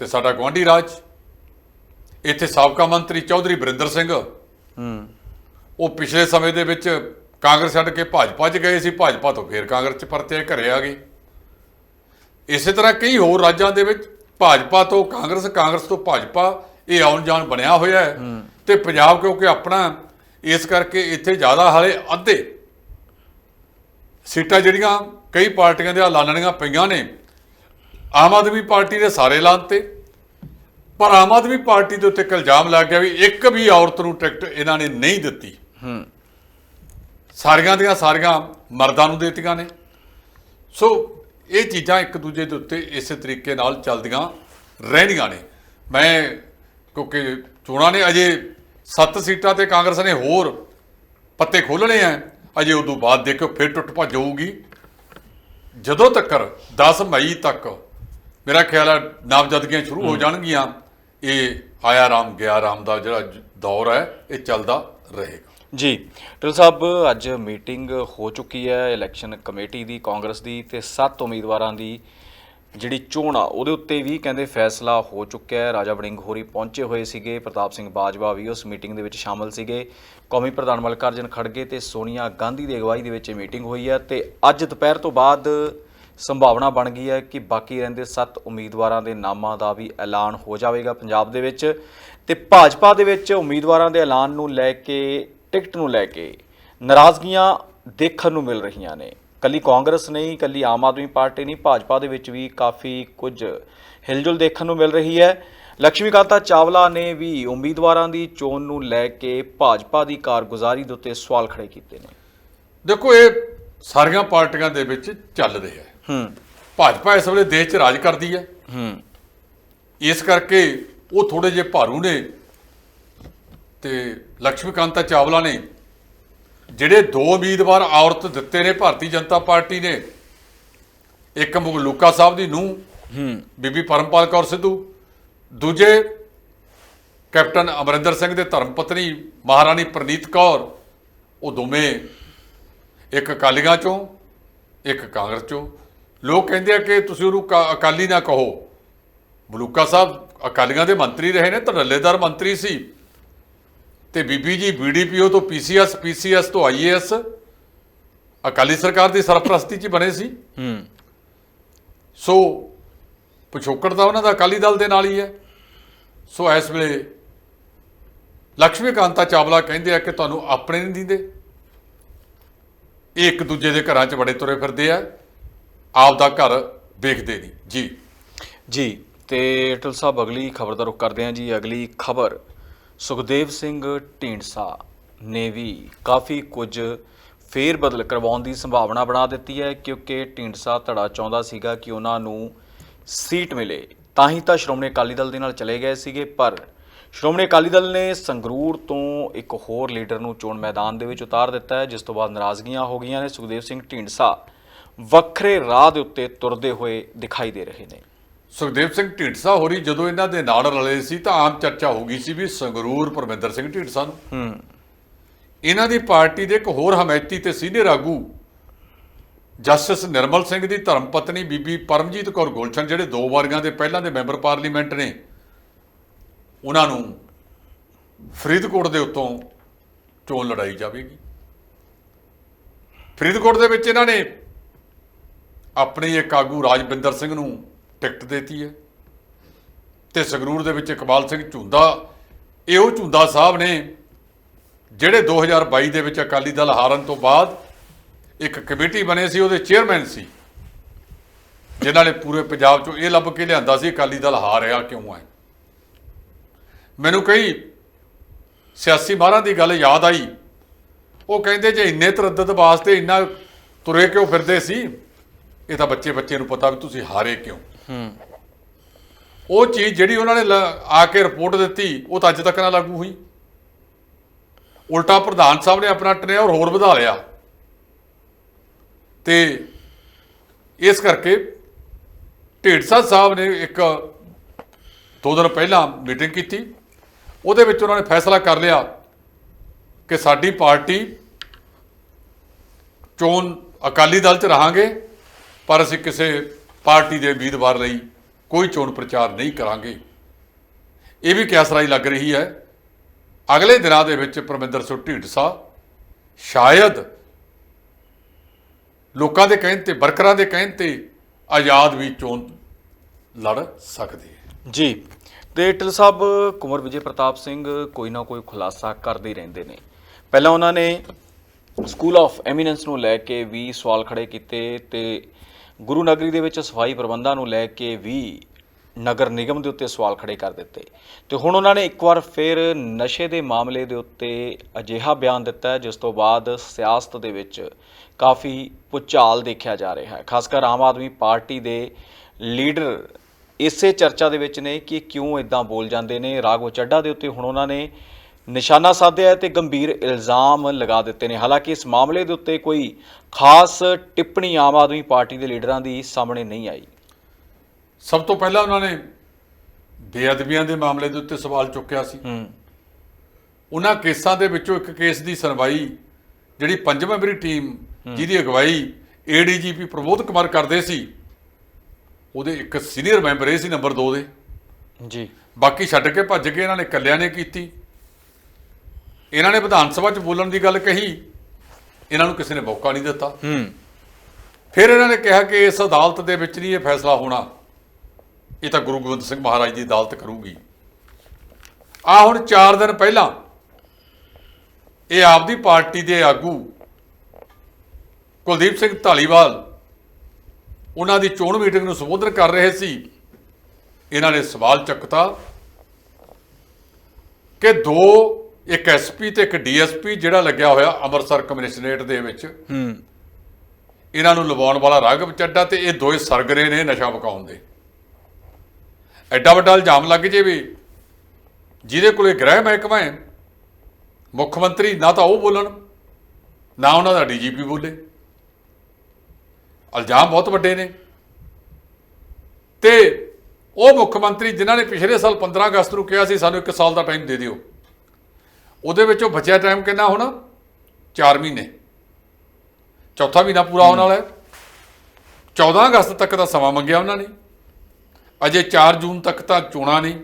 ਤੇ ਸਾਡਾ ਗਵਾਂਢੀ ਰਾਜ। ਇੱਥੇ ਸਾਬਕਾ ਮੰਤਰੀ ਚੌਧਰੀ ਬਰਿੰਦਰ ਸਿੰਘ। ਹੂੰ। ਉਹ ਪਿਛਲੇ ਸਮੇਂ ਦੇ ਵਿੱਚ ਕਾਂਗਰਸ ਛੱਡ ਕੇ ਭਾਜਪਾ 'ਚ ਗਏ ਸੀ ਭਾਜਪਾ ਤੋਂ ਫੇਰ ਕਾਂਗਰਸ 'ਚ ਪਰਤੇ ਘਰੇ ਆ ਗਏ। ਇਸੇ ਤਰ੍ਹਾਂ ਕਈ ਹੋਰ ਰਾਜਾਂ ਦੇ ਵਿੱਚ ਭਾਜਪਾ ਤੋਂ ਕਾਂਗਰਸ ਕਾਂਗਰਸ ਤੋਂ ਭਾਜਪਾ ਇਹ ਆਉਣ ਜਾਣ ਬਣਿਆ ਹੋਇਆ ਹੈ। ਤੇ ਪੰਜਾਬ ਕਿਉਂਕਿ ਆਪਣਾ ਇਸ ਕਰਕੇ ਇੱਥੇ ਜ਼ਿਆਦਾ ਹਾਲੇ ਅੱਧੇ ਸੀਟਾਂ ਜਿਹੜੀਆਂ ਕਈ ਪਾਰਟੀਆਂ ਦੇ ਐਲਾਨਣੀਆਂ ਪਈਆਂ ਨੇ ਆਮ ਆਦਮੀ ਪਾਰਟੀ ਦੇ ਸਾਰੇ ਐਲਾਨ ਤੇ। ਪਰ ਆਮ ਆਦਮੀ ਪਾਰਟੀ ਦੇ ਉੱਤੇ ਇਲਜ਼ਾਮ ਲੱਗ ਗਿਆ ਵੀ ਇੱਕ ਵੀ ਔਰਤ ਨੂੰ ਟਿਕਟ ਇਹਨਾਂ ਨੇ ਨਹੀਂ ਦਿੱਤੀ। ਹੂੰ। ਸਾਰੀਆਂ ਦੀਆਂ ਸਾਰੀਆਂ ਮਰਦਾਂ ਨੂੰ ਦੇਤੀਆਂ ਨੇ। ਸੋ ਇਹ ਚੀਜ਼ਾਂ ਇੱਕ ਦੂਜੇ ਦੇ ਉੱਤੇ ਇਸੇ ਤਰੀਕੇ ਨਾਲ ਚੱਲਦੀਆਂ ਰਹਿਣੀਆਂ ਨੇ। ਮੈਂ ਕਿਉਂਕਿ ਚੋਣਾਂ ਨੇ ਅਜੇ 7 ਸੀਟਾਂ ਤੇ ਕਾਂਗਰਸ ਨੇ ਹੋਰ ਪੱਤੇ ਖੋਲਣੇ ਆ। ਅਜੇ ਉਦੋਂ ਬਾਅਦ ਦੇਖੋ ਫਿਰ ਟੁੱਟ ਭੱਜ ਹੋਊਗੀ ਜਦੋਂ ਤੱਕ 10 ਮਈ ਤੱਕ ਮੇਰਾ ਖਿਆਲ ਹੈ ਨਾਮਜ਼ਦਗੀਆਂ ਸ਼ੁਰੂ ਹੋ ਜਾਣਗੀਆਂ ਇਹ ਆਇਆ ਰਾਮ ਗਿਆ ਰਾਮ ਦਾ ਜਿਹੜਾ ਦੌਰ ਹੈ ਇਹ ਚੱਲਦਾ ਰਹੇਗਾ। ਜੀ ਟਿਲ ਸਾਹਿਬ ਅੱਜ ਮੀਟਿੰਗ ਹੋ ਚੁੱਕੀ ਹੈ ਇਲੈਕਸ਼ਨ ਕਮੇਟੀ ਦੀ ਕਾਂਗਰਸ ਦੀ ਤੇ ਸੱਤ ਉਮੀਦਵਾਰਾਂ ਦੀ ਜਿਹੜੀ ਚੋਣ ਆ ਉਹਦੇ ਉੱਤੇ ਵੀ ਕਹਿੰਦੇ ਫੈਸਲਾ ਹੋ ਚੁੱਕਿਆ ਹੈ। ਰਾਜਾ ਵੜਿੰਗ ਹੋਰੀ ਪਹੁੰਚੇ ਹੋਏ ਸੀਗੇ ਪ੍ਰਤਾਪ ਸਿੰਘ ਬਾਜਵਾ ਵੀ ਉਸ ਮੀਟਿੰਗ ਦੇ ਵਿੱਚ ਸ਼ਾਮਲ ਸੀਗੇ। ਕੌਮੀ ਪ੍ਰਧਾਨ ਮਲਕਾਰਜਨ ਖੜਗੇ ਤੇ ਸੋਨੀਆ ਗਾਂਧੀ ਦੀ ਅਗਵਾਈ ਦੇ ਵਿੱਚ ਇਹ ਮੀਟਿੰਗ ਹੋਈ ਹੈ ਤੇ ਅੱਜ ਦੁਪਹਿਰ ਤੋਂ ਬਾਅਦ ਸੰਭਾਵਨਾ ਬਣ ਗਈ ਹੈ ਕਿ ਬਾਕੀ ਰਹਿੰਦੇ ਸੱਤ ਉਮੀਦਵਾਰਾਂ ਦੇ ਨਾਮਾਂ ਦਾ ਵੀ ਐਲਾਨ ਹੋ ਜਾਵੇਗਾ ਪੰਜਾਬ ਦੇ ਵਿੱਚ। ਤੇ ਭਾਜਪਾ ਦੇ ਵਿੱਚ ਉਮੀਦਵਾਰਾਂ ਦੇ ਐਲਾਨ ਨੂੰ ਲੈ ਕੇ, ਟਿਕਟ ਨੂੰ ਲੈ ਕੇ ਨਾਰਾਜ਼ਗੀਆਂ ਦੇਖਣ ਨੂੰ ਮਿਲ ਰਹੀਆਂ ਨੇ। ਕੱਲੀ ਕਾਂਗਰਸ ਨਹੀਂ, ਕੱਲੀ ਆਮ ਆਦਮੀ ਪਾਰਟੀ ਨਹੀਂ, ਭਾਜਪਾ ਦੇ ਵਿੱਚ ਵੀ ਕਾਫੀ ਕੁਝ ਹਿਲਜੁਲ ਦੇਖਣ ਨੂੰ ਮਿਲ ਰਹੀ ਹੈ। ਲక్ష్ਮੀਕਾਂਤਾ ਚਾਵਲਾ ਨੇ ਵੀ ਉਮੀਦਵਾਰਾਂ ਦੀ ਚੋਣ ਨੂੰ ਲੈ ਕੇ ਭਾਜਪਾ ਦੀ ਕਾਰਗੁਜ਼ਾਰੀ ਦੇ ਉੱਤੇ ਸਵਾਲ ਖੜੇ ਕੀਤੇ ਨੇ। ਦੇਖੋ ਇਹ ਸਾਰੀਆਂ ਪਾਰਟੀਆਂ ਦੇ ਵਿੱਚ ਚੱਲ ਰਿਹਾ ਹੈ। ਹੂੰ। ਭਾਜਪਾ ਇਸ ਵੇਲੇ ਦੇਸ਼ 'ਚ ਰਾਜ ਕਰਦੀ ਹੈ। ਹੂੰ। ਇਸ ਕਰਕੇ ਉਹ ਥੋੜੇ ਜਿਹੇ ਭਾਰੂ ਨੇ ਤੇ ਲక్ష్ਮੀਕਾਂਤਾ ਚਾਵਲਾ ਨੇ ਜਿਹੜੇ ਦੋ ਉਮੀਦਵਾਰ ਔਰਤ ਦਿੱਤੇ ਨੇ ਭਾਰਤੀ ਜਨਤਾ ਪਾਰਟੀ ਨੇ ਇੱਕ ਮਗਲੂਕਾ ਸਾਹਿਬ ਦੀ ਨੂੰ ਹੂੰ। ਬੀਬੀ ਪਰਮਪਾਲ ਕੌਰ ਸਿੱਧੂ ਦੂਜੇ ਕੈਪਟਨ ਅਮਰਿੰਦਰ ਸਿੰਘ ਦੇ ਧਰਮ ਪਤਨੀ ਮਹਾਰਾਣੀ ਪ੍ਰਨੀਤ ਕੌਰ ਉਹ ਦੋਵੇਂ ਇੱਕ ਅਕਾਲੀਆਂ ਚੋਂ ਇੱਕ ਕਾਂਗਰਸ ਚੋਂ। ਲੋਕ ਕਹਿੰਦੇ ਆ ਕਿ ਤੁਸੀਂ ਉਹਨੂੰ ਅਕਾਲੀ ਨਾ ਕਹੋ। ਬਲੂਕਾ ਸਾਹਿਬ ਅਕਾਲੀਆਂ ਦੇ ਮੰਤਰੀ ਰਹੇ ਨੇ ਧੜੱਲੇਦਾਰ ਮੰਤਰੀ ਸੀ। ਤੇ ਬੀਬੀ ਜੀ ਬੀਡੀਪੀਓ ਤੋਂ ਪੀਸੀਐਸ ਪੀਸੀਐਸ ਤੋਂ ਆਈਏਐਸ ਅਕਾਲੀ ਸਰਕਾਰ ਦੀ ਸਰਪ੍ਰਸਤੀ 'ਚ ਬਣੇ ਸੀ। ਹੂੰ। ਸੋ ਪਿਛੋਕੜ ਤਾਂ ਉਹਨਾਂ ਦਾ ਅਕਾਲੀ ਦਲ ਦੇ ਨਾਲ ਹੀ ਹੈ। ਸੋ ਇਸ ਵੇਲੇ ਲక్ష్ਮੀ ਕਾਂਤਾ ਚਾਵਲਾ ਕਹਿੰਦੇ ਆ ਕਿ ਤੁਹਾਨੂੰ ਆਪਣੇ ਨਹੀਂ ਦਿੰਦੇ। ਇਹ ਇੱਕ ਦੂਜੇ ਦੇ ਘਰਾਂ 'ਚ ਬੜੇ ਤੁਰੇ ਫਿਰਦੇ ਆ। ਆਪ ਦਾ ਘਰ ਵੇਖਦੇ ਨਹੀਂ। ਜੀ। ਜੀ, ਤੇ ਟਲ ਸਾਹਿਬ, ਅਗਲੀ ਖਬਰ ਦਾ ਰੁਖ ਕਰਦੇ ਹਾਂ ਜੀ। ਅਗਲੀ ਖਬਰ, ਸੁਖਦੇਵ ਸਿੰਘ ਢੀਂਡਸਾ ਨੇ ਵੀ ਕਾਫੀ ਕੁਝ ਫੇਰ ਬਦਲ ਕਰਵਾਉਣ ਦੀ ਸੰਭਾਵਨਾ ਬਣਾ ਦਿੱਤੀ ਹੈ, ਕਿਉਂਕਿ ਢੀਂਡਸਾ ਧੜਾ ਚਾਹੁੰਦਾ ਸੀਗਾ ਕਿ ਉਹਨਾਂ ਨੂੰ ਸੀਟ ਮਿਲੇ ਤਾਂ ਹੀ ਤਾਂ ਸ਼੍ਰੋਮਣੀ ਅਕਾਲੀ ਦਲ ਦੇ ਨਾਲ ਚਲੇ ਗਏ ਸੀਗੇ ਪਰ ਸ਼੍ਰੋਮਣੀ ਅਕਾਲੀ ਦਲ ਨੇ ਸੰਗਰੂਰ ਤੋਂ ਇੱਕ ਹੋਰ ਲੀਡਰ ਨੂੰ ਚੋਣ ਮੈਦਾਨ ਦੇ ਵਿੱਚ ਉਤਾਰ ਦਿੱਤਾ ਹੈ ਜਿਸ ਤੋਂ ਬਾਅਦ ਨਾਰਾਜ਼ਗੀਆਂ ਹੋ ਗਈਆਂ ਨੇ। ਸੁਖਦੇਵ ਸਿੰਘ ਢੀਂਡਸਾ ਵੱਖਰੇ ਰਾਹ ਦੇ ਉੱਤੇ ਤੁਰਦੇ ਹੋਏ ਦਿਖਾਈ ਦੇ ਰਹੇ ਨੇ। ਸੁਖਦੇਵ ਸਿੰਘ ਢੀਂਡਸਾ ਹੋਰੀ ਜਦੋਂ ਇਹਨਾਂ ਦੇ ਨਾਲ ਰਲੇ ਸੀ ਤਾਂ ਆਮ ਚਰਚਾ ਹੋ ਗਈ ਸੀ ਵੀ ਸੰਗਰੂਰ ਪਰਮਿੰਦਰ ਸਿੰਘ ਢੀਂਡਸਾ ਨੂੰ। ਹੂੰ। ਇਹਨਾਂ ਦੀ ਪਾਰਟੀ ਦੇ ਇੱਕ ਹੋਰ ਹਮੈਤੀ ਤੇ ਸੀਨੀਅਰ ਆਗੂ ਜਸਟਿਸ ਨਿਰਮਲ ਸਿੰਘ ਦੀ ਧਰਮ ਪਤਨੀ ਬੀਬੀ ਪਰਮਜੀਤ ਕੌਰ ਗੁਲਸ਼ਨ ਜਿਹੜੇ ਦੋ ਵਾਰੀਆਂ ਦੇ ਪਹਿਲਾਂ ਦੇ ਮੈਂਬਰ ਪਾਰਲੀਮੈਂਟ ਨੇ, ਉਹਨਾਂ ਨੂੰ ਫਰੀਦਕੋਟ ਦੇ ਉੱਤੋਂ ਚੋਣ ਲੜਾਈ ਜਾਵੇਗੀ। ਫਰੀਦਕੋਟ ਦੇ ਵਿੱਚ ਇਹਨਾਂ ਨੇ ਆਪਣੀ ਇੱਕ ਆਗੂ ਰਾਜਵਿੰਦਰ ਸਿੰਘ ਨੂੰ ਟਿਕਟ ਦਿੱਤੀ ਹੈ ਤੇ ਸੰਗਰੂਰ ਦੇ ਵਿੱਚ ਇਕਬਾਲ ਸਿੰਘ ਝੁੰਦਾ, ਇਹ ਉਹ ਝੁੰਦਾ ਸਾਹਿਬ ਨੇ ਜਿਹੜੇ 2022 ਦੇ ਵਿੱਚ ਅਕਾਲੀ ਦਲ ਹਾਰਨ ਤੋਂ ਬਾਅਦ ਇੱਕ ਕਮੇਟੀ ਬਣੇ ਸੀ ਉਹਦੇ ਚੇਅਰਮੈਨ ਸੀ। ਜਿਨ੍ਹਾਂ ਨੇ ਪੂਰੇ ਪੰਜਾਬ ਚੋਂ ਇਹ ਲੱਭ ਕੇ ਲਿਆਂਦਾ ਸੀ ਅਕਾਲੀ ਦਲ ਹਾਰਿਆ ਕਿਉਂ ਹੈ। ਮੈਨੂੰ ਕਈ ਸਿਆਸੀ ਮਾਹਰਾਂ ਦੀ ਗੱਲ ਯਾਦ ਆਈ। ਉਹ ਕਹਿੰਦੇ ਜੇ ਇੰਨੇ ਤਰੱਦਦ ਵਾਸਤੇ ਇੰਨਾ ਤੁਰੇ ਕਿਉਂ ਫਿਰਦੇ ਸੀ ਇਹ ਤਾਂ ਬੱਚੇ ਬੱਚੇ ਨੂੰ ਪਤਾ ਵੀ ਤੁਸੀਂ ਹਾਰੇ ਕਿਉਂ। ਹੂੰ। ਉਹ ਚੀਜ਼ ਜਿਹੜੀ ਉਹਨਾਂ ਨੇ ਆ ਕੇ ਰਿਪੋਰਟ ਦਿੱਤੀ ਉਹ ਤਾਂ ਅੱਜ ਤੱਕ ਨਾ ਲਾਗੂ ਹੋਈ। ਉਲਟਾ ਪ੍ਰਧਾਨ ਸਾਹਿਬ ਨੇ ਆਪਣਾ ਟਨਿਓਰ ਹੋਰ ਵਧਾ ਲਿਆ। ਤੇ ਇਸ ਕਰਕੇ ਢੀਂਡਸਾ ਸਾਹਿਬ ਨੇ ਇੱਕ ਦੋ ਦਿਨ ਪਹਿਲਾਂ ਮੀਟਿੰਗ ਕੀਤੀ। ਉਹਦੇ ਵਿੱਚ ਉਹਨਾਂ ਨੇ ਫੈਸਲਾ ਕਰ ਲਿਆ ਕਿ ਸਾਡੀ ਪਾਰਟੀ ਚੋਣ ਅਕਾਲੀ ਦਲ 'ਚ ਰਹਾਂਗੇ, ਪਰ ਅਸੀਂ ਕਿਸੇ ਪਾਰਟੀ ਦੇ ਉਮੀਦਵਾਰ ਲਈ ਕੋਈ ਚੋਣ ਪ੍ਰਚਾਰ ਨਹੀਂ ਕਰਾਂਗੇ। ਇਹ ਵੀ ਕਿਆਸਰਾਈ ਲੱਗ ਰਹੀ ਹੈ। ਅਗਲੇ ਦਿਨਾਂ ਦੇ ਵਿੱਚ ਪਰਮਿੰਦਰ ਸਿੰਘ ਢੀਂਡਸਾ ਸ਼ਾਇਦ ਲੋਕਾਂ ਦੇ ਕਹਿਣ ਤੇ, ਵਰਕਰਾਂ ਦੇ ਕਹਿਣ ਤੇ ਆਜ਼ਾਦ ਵੀ ਚੋਣ ਲੜ ਸਕਦੀ ਹੈ। ਜੀ, ਤੇ ਟਿਲ ਸਾਹਿਬ ਕੁਮਰ ਵਿਜੇ ਪ੍ਰਤਾਪ ਸਿੰਘ ਕੋਈ ਨਾ ਕੋਈ ਖੁਲਾਸਾ ਕਰਦੇ ਹੀ ਰਹਿੰਦੇ ਨੇ। ਪਹਿਲਾਂ ਉਹਨਾਂ ਨੇ ਸਕੂਲ ਆਫ ਐਮੀਨੈਂਸ ਨੂੰ ਲੈ ਕੇ ਵੀ ਸਵਾਲ ਖੜੇ ਕੀਤੇ ਤੇ ਗੁਰੂ ਨਗਰੀ ਦੇ ਵਿੱਚ ਸਫ਼ਾਈ ਪ੍ਰਬੰਧਾਂ ਨੂੰ ਲੈ ਕੇ ਵੀ ਨਗਰ ਨਿਗਮ ਦੇ ਉੱਤੇ ਸਵਾਲ ਖੜੇ ਕਰ ਦਿੱਤੇ। ਤੇ ਹੁਣ ਉਹਨਾਂ ਨੇ ਇੱਕ ਵਾਰ ਫਿਰ ਨਸ਼ੇ ਦੇ ਮਾਮਲੇ ਦੇ ਉੱਤੇ ਅਜਿਹਾ ਬਿਆਨ ਦਿੱਤਾ ਜਿਸ ਤੋਂ ਬਾਅਦ ਸਿਆਸਤ ਦੇ ਵਿੱਚ ਕਾਫੀ ਪੁਚਾਲ ਦੇਖਿਆ ਜਾ ਰਿਹਾ ਹੈ। ਖਾਸ ਕਰ ਆਮ ਆਦਮੀ ਪਾਰਟੀ ਦੇ ਲੀਡਰ ਇਸੇ ਚਰਚਾ ਦੇ ਵਿੱਚ ਨੇ ਕਿ ਕਿਉਂ ਇਦਾਂ ਬੋਲ ਜਾਂਦੇ ਨੇ। ਰਾਘਵ ਚੱਡਾ ਦੇ ਉੱਤੇ ਹੁਣ ਉਹਨਾਂ ਨੇ ਨਿਸ਼ਾਨਾ ਸਾਧਿਆ ਹੈ ਤੇ ਗੰਭੀਰ ਇਲਜ਼ਾਮ ਲਗਾ ਦਿੱਤੇ ਨੇ। ਹਾਲਾਂਕਿ ਇਸ ਮਾਮਲੇ ਦੇ ਉੱਤੇ ਕੋਈ ਖਾਸ ਟਿੱਪਣੀ ਆਮ ਆਦਮੀ ਪਾਰਟੀ ਦੇ ਲੀਡਰਾਂ ਦੀ ਸਾਹਮਣੇ ਨਹੀਂ ਆਈ। ਸਭ ਤੋਂ ਪਹਿਲਾਂ ਉਹਨਾਂ ਨੇ ਬੇਅਦਬੀਆਂ ਦੇ ਮਾਮਲੇ ਦੇ ਉੱਤੇ ਸਵਾਲ ਚੁੱਕਿਆ ਸੀ। ਹੂੰ। ਉਹਨਾਂ ਕੇਸਾਂ ਦੇ ਵਿੱਚੋਂ ਇੱਕ ਕੇਸ ਦੀ ਸੁਣਵਾਈ ਜਿਹੜੀ ਪੰਜ ਮੈਂਬਰੀ ਟੀਮ ਜਿਹਦੀ ਅਗਵਾਈ ਏਡੀਜੀਪੀ ਪ੍ਰਬੋਧ ਕੁਮਾਰ ਕਰਦੇ ਸੀ ਉਹਦੇ ਇੱਕ ਸੀਨੀਅਰ ਮੈਂਬਰ ਇਹ ਸੀ ਨੰਬਰ 2 ਦੇ। ਜੀ। ਬਾਕੀ ਛੱਡ ਕੇ ਭੱਜ ਕੇ ਇਹਨਾਂ ਨੇ ਇਕੱਲਿਆਂ ਨੇ ਕੀਤੀ। ਇਹਨਾਂ ਨੇ ਵਿਧਾਨ ਸਭਾ 'ਚ ਬੋਲਣ ਦੀ ਗੱਲ ਕਹੀ ਇਹਨਾਂ ਨੂੰ ਕਿਸੇ ਨੇ ਮੌਕਾ ਨਹੀਂ ਦਿੱਤਾ। ਹੂੰ। ਫਿਰ ਇਹਨਾਂ ਨੇ ਕਿਹਾ ਕਿ ਇਸ ਅਦਾਲਤ ਦੇ ਵਿੱਚ ਨਹੀਂ ਇਹ ਫੈਸਲਾ ਹੋਣਾ। ਇਹ ਤਾਂ ਗੁਰੂ ਗੋਬਿੰਦ ਸਿੰਘ ਮਹਾਰਾਜ ਦੀ ਅਦਾਲਤ ਕਰੂਗੀ। ਆ ਹੁਣ 4 ਦਿਨ ਪਹਿਲਾਂ ਇਹ ਆਪਦੀ ਪਾਰਟੀ ਦੇ ਆਗੂ ਕੁਲਦੀਪ ਸਿੰਘ ਢਾਲੀਵਾਲ ਉਹਨਾਂ ਦੀ ਚੋਣ ਮੀਟਿੰਗ ਨੂੰ ਸੰਬੋਧਨ ਕਰ ਰਹੇ ਸੀ। ਇਹਨਾਂ ਨੇ ਸਵਾਲ ਚੱਕਤਾ ਕਿ ਦੋ ਇੱਕ ਐਸਪੀ ਤੇ ਇੱਕ ਡੀਐਸਪੀ ਜਿਹੜਾ ਲੱਗਿਆ ਹੋਇਆ ਅੰਮ੍ਰਿਤਸਰ ਕਮਿਸ਼ਨਰੇਟ ਦੇ ਵਿੱਚ ਹੂੰ। ਇਹਨਾਂ ਨੂੰ ਲਵਾਉਣ ਵਾਲਾ ਰਾਘਵ ਚੱਡਾ ਤੇ ਇਹ ਦੋਏ ਸਰਗਰੇ ਨੇ ਨਸ਼ਾ ਵਿਕਾਉਣ ਦੇ। ਐਡਾ ਵੱਡਾ ਇਲਜ਼ਾਮ ਲੱਗ ਜੇ ਵੀ ਜਿਹਦੇ ਕੋਲੇ ਗ੍ਰਹਿ ਮਹਿਕਮਾ ਹੈ, ਮੁੱਖ ਮੰਤਰੀ ਨਾ ਤਾਂ ਉਹ ਬੋਲਣ, ਨਾ ਉਹਨਾਂ ਦਾ ਡੀਜੀਪੀ ਬੋਲੇ। ਇਲਜ਼ਾਮ ਬਹੁਤ ਵੱਡੇ ਨੇ। ਤੇ ਉਹ ਮੁੱਖ ਮੰਤਰੀ ਜਿਨ੍ਹਾਂ ਨੇ ਪਿਛਲੇ ਸਾਲ 15 ਅਗਸਤ ਨੂੰ ਕਿਹਾ ਸੀ, ਸਾਨੂੰ 1 ਸਾਲ ਦਾ ਟਾਈਮ ਦੇ ਦਿਓ। ਉਹਦੇ ਵਿੱਚੋਂ ਬਚਿਆ ਟਾਈਮ ਕਿੰਨਾ ਹੁਣ? 4 ਮਹੀਨੇ। ਚੌਥਾ ਮਹੀਨਾ ਪੂਰਾ ਹੋਣ ਵਾਲਾ ਹੈ। 14 ਅਗਸਤ ਤੱਕ ਦਾ ਸਮਾਂ ਮੰਗਿਆ ਉਹਨਾਂ ਨੇ। ਅਜੇ 4 ਜੂਨ ਤੱਕ ਤਾਂ ਚੋਣਾਂ ਨਹੀਂ।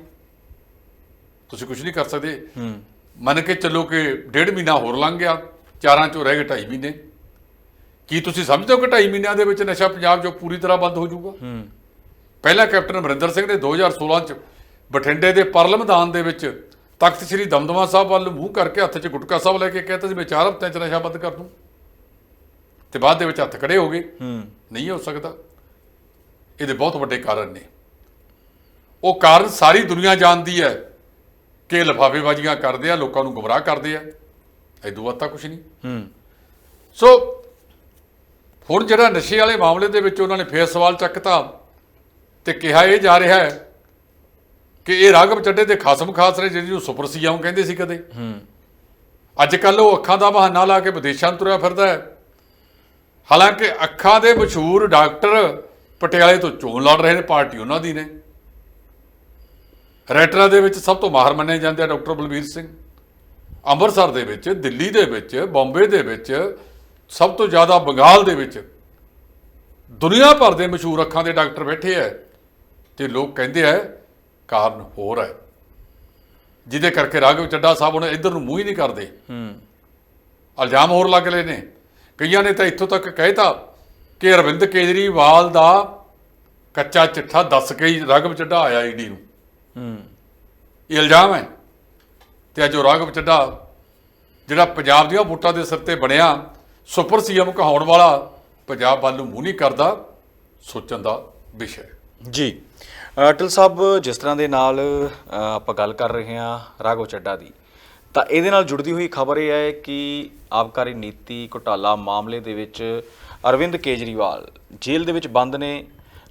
ਤੁਸੀਂ ਕੁਝ ਨਹੀਂ ਕਰ ਸਕਦੇ। ਹੂੰ। ਮੰਨ ਕੇ ਚੱਲੋ ਕਿ ਡੇਢ ਮਹੀਨਾ ਹੋਰ ਲੰਘ ਗਿਆ ਚਾਰਾਂ ਚੋਂ ਰਹਿ ਗਏ ਢਾਈ ਮਹੀਨੇ। ਕੀ ਤੁਸੀਂ ਸਮਝਦੇ ਹੋ ਕਿ ਢਾਈ ਮਹੀਨਿਆਂ ਦੇ ਵਿੱਚ ਨਸ਼ਾ ਪੰਜਾਬ 'ਚੋਂ ਪੂਰੀ ਤਰ੍ਹਾਂ ਬੰਦ ਹੋ ਜਾਊਗਾ? ਹੂੰ। ਪਹਿਲਾਂ ਕੈਪਟਨ ਅਮਰਿੰਦਰ ਸਿੰਘ ਨੇ 2016 ਚ ਬਠਿੰਡੇ ਦੇ ਪਰਲ ਮੈਦਾਨ ਦੇ ਵਿੱਚ ਤਖਤ ਸ੍ਰੀ ਦਮਦਮਾ ਸਾਹਿਬ ਵੱਲ ਮੂੰਹ ਕਰਕੇ ਹੱਥ 'ਚ ਗੁਟਕਾ ਸਾਹਿਬ ਲੈ ਕੇ ਕਹਿੰਦਾ ਸੀ ਮੈਂ ਚਾਰ ਹਫ਼ਤਿਆਂ 'ਚ ਨਸ਼ਾ ਬੰਦ ਕਰ ਦੂੰ। ਤੇ ਬਾਅਦ ਦੇ ਵਿੱਚ ਹੱਥ ਖੜੇ ਹੋ ਗਏ। ਹੂੰ। ਨਹੀਂ ਹੋ ਸਕਦਾ। ਇਹਦੇ ਬਹੁਤ ਵੱਡੇ ਕਾਰਨ ਨੇ। ਉਹ ਕਾਰਨ ਸਾਰੀ ਦੁਨੀਆ ਜਾਣਦੀ ਹੈ ਕਿ ਲਿਫਾਫੇਬਾਜ਼ੀਆਂ ਕਰਦੇ ਆ ਲੋਕਾਂ ਨੂੰ ਗੁੰਮਰਾਹ ਕਰਦੇ ਆ। ਐਦੂ ਬਾਤ ਤਾਂ ਕੁਝ ਨਹੀਂ। ਹੂੰ। ਸੋ ਹੁਣ ਜਿਹੜਾ ਨਸ਼ੇ ਵਾਲੇ ਮਾਮਲੇ ਦੇ ਵਿੱਚ ਉਹਨਾਂ ਨੇ ਫੇਰ ਸਵਾਲ ਚੱਕਤਾ ਤੇ ਕਿਹਾ ਇਹ ਜਾ ਰਿਹਾ ਹੈ ਕਿ ਇਹ ਰਾਗਵ ਚੱਡੇ ਦੇ ਖਾਸਮ ਖਾਸ ਨੇ ਜਿਹਨੂੰ ਸੁਪਰ ਸੀਐਮ ਕਹਿੰਦੇ ਸੀ ਕਦੇ। ਹੂੰ। ਅੱਜ ਕੱਲ ਉਹ ਅੱਖਾਂ ਦਾ ਬਹਾਨਾ ਲਾ ਕੇ ਵਿਦੇਸ਼ਾਂ ਤੁਰਿਆ ਫਿਰਦਾ ਹੈ। ਹਾਲਾਂਕਿ ਅੱਖਾਂ ਦੇ ਮਸ਼ਹੂਰ ਡਾਕਟਰ ਪਟਿਆਲੇ ਤੋਂ ਚੋਣ ਲੜ ਰਹੇ ਨੇ ਪਾਰਟੀ ਉਹਨਾਂ ਦੀ ਨੇ। ਰੈਟਰਾਂ ਦੇ ਵਿੱਚ ਸਭ ਤੋਂ ਮਾਹਰ ਮੰਨੇ ਜਾਂਦੇ ਆ ਡਾਕਟਰ ਬਲਬੀਰ ਸਿੰਘ। ਅੰਮ੍ਰਿਤਸਰ ਦੇ ਵਿੱਚ ਦਿੱਲੀ ਦੇ ਵਿੱਚ ਬੰਬੇ ਦੇ ਵਿੱਚ ਸਭ ਤੋਂ ਜ਼ਿਆਦਾ ਬੰਗਾਲ ਦੇ ਵਿੱਚ ਦੁਨੀਆ ਭਰ ਦੇ ਮਸ਼ਹੂਰ ਅੱਖਾਂ ਦੇ ਡਾਕਟਰ ਬੈਠੇ ਆ ਤੇ ਲੋਕ ਕਹਿੰਦੇ ਆ ਕਾਰਨ ਹੋਰ ਹੈ ਜਿਹਦੇ ਕਰਕੇ ਰਾਘਵ ਚੱਡਾ ਸਾਹਿਬ ਹੁਣ ਇੱਧਰ ਨੂੰ ਮੂੰਹ ਹੀ ਨਹੀਂ ਕਰਦੇ। ਹੂੰ। ਇਲਜ਼ਾਮ ਹੋਰ ਲੱਗ ਲਏ ਨੇ। ਕਈਆਂ ਨੇ ਤਾਂ ਇੱਥੋਂ ਤੱਕ ਕਹਿਤਾ ਕਿ ਅਰਵਿੰਦ ਕੇਜਰੀਵਾਲ ਦਾ ਕੱਚਾ ਚਿੱਠਾ ਦੱਸ ਕੇ ਹੀ ਰਾਘਵ ਚੱਡਾ ਆਇਆ ਈਡੀ ਨੂੰ। ਹੂੰ ਇਹ ਇਲਜ਼ਾਮ ਹੈ ਤੇ ਅੱਜ ਉਹ ਰਾਘਵ ਚੱਡਾ ਜਿਹੜਾ ਪੰਜਾਬ ਦੀਆਂ ਵੋਟਾਂ ਦੇ ਸਿਰ ਤੇ ਬਣਿਆ, ਸੁਪਰ ਸੀਐਮ ਕਹਾਉਣ ਵਾਲਾ, ਪੰਜਾਬ ਵੱਲ ਨੂੰ ਮੂੰਹ ਨਹੀਂ ਕਰਦਾ, ਸੋਚਣ ਦਾ ਵਿਸ਼ਾ ਜੀ ਅਟਲ ਸਾਹਿਬ, ਜਿਸ ਤਰ੍ਹਾਂ ਦੇ ਨਾਲ ਆਪਾਂ ਗੱਲ ਕਰ ਰਹੇ ਹਾਂ ਰਾਘਵ ਚੱਡਾ ਦੀ, ਤਾਂ ਇਹਦੇ ਨਾਲ ਜੁੜਦੀ ਹੋਈ ਖਬਰ ਇਹ ਹੈ ਕਿ ਆਬਕਾਰੀ ਨੀਤੀ ਘੁਟਾਲਾ ਮਾਮਲੇ ਦੇ ਵਿੱਚ ਅਰਵਿੰਦ ਕੇਜਰੀਵਾਲ ਜੇਲ੍ਹ ਦੇ ਵਿੱਚ ਬੰਦ ਨੇ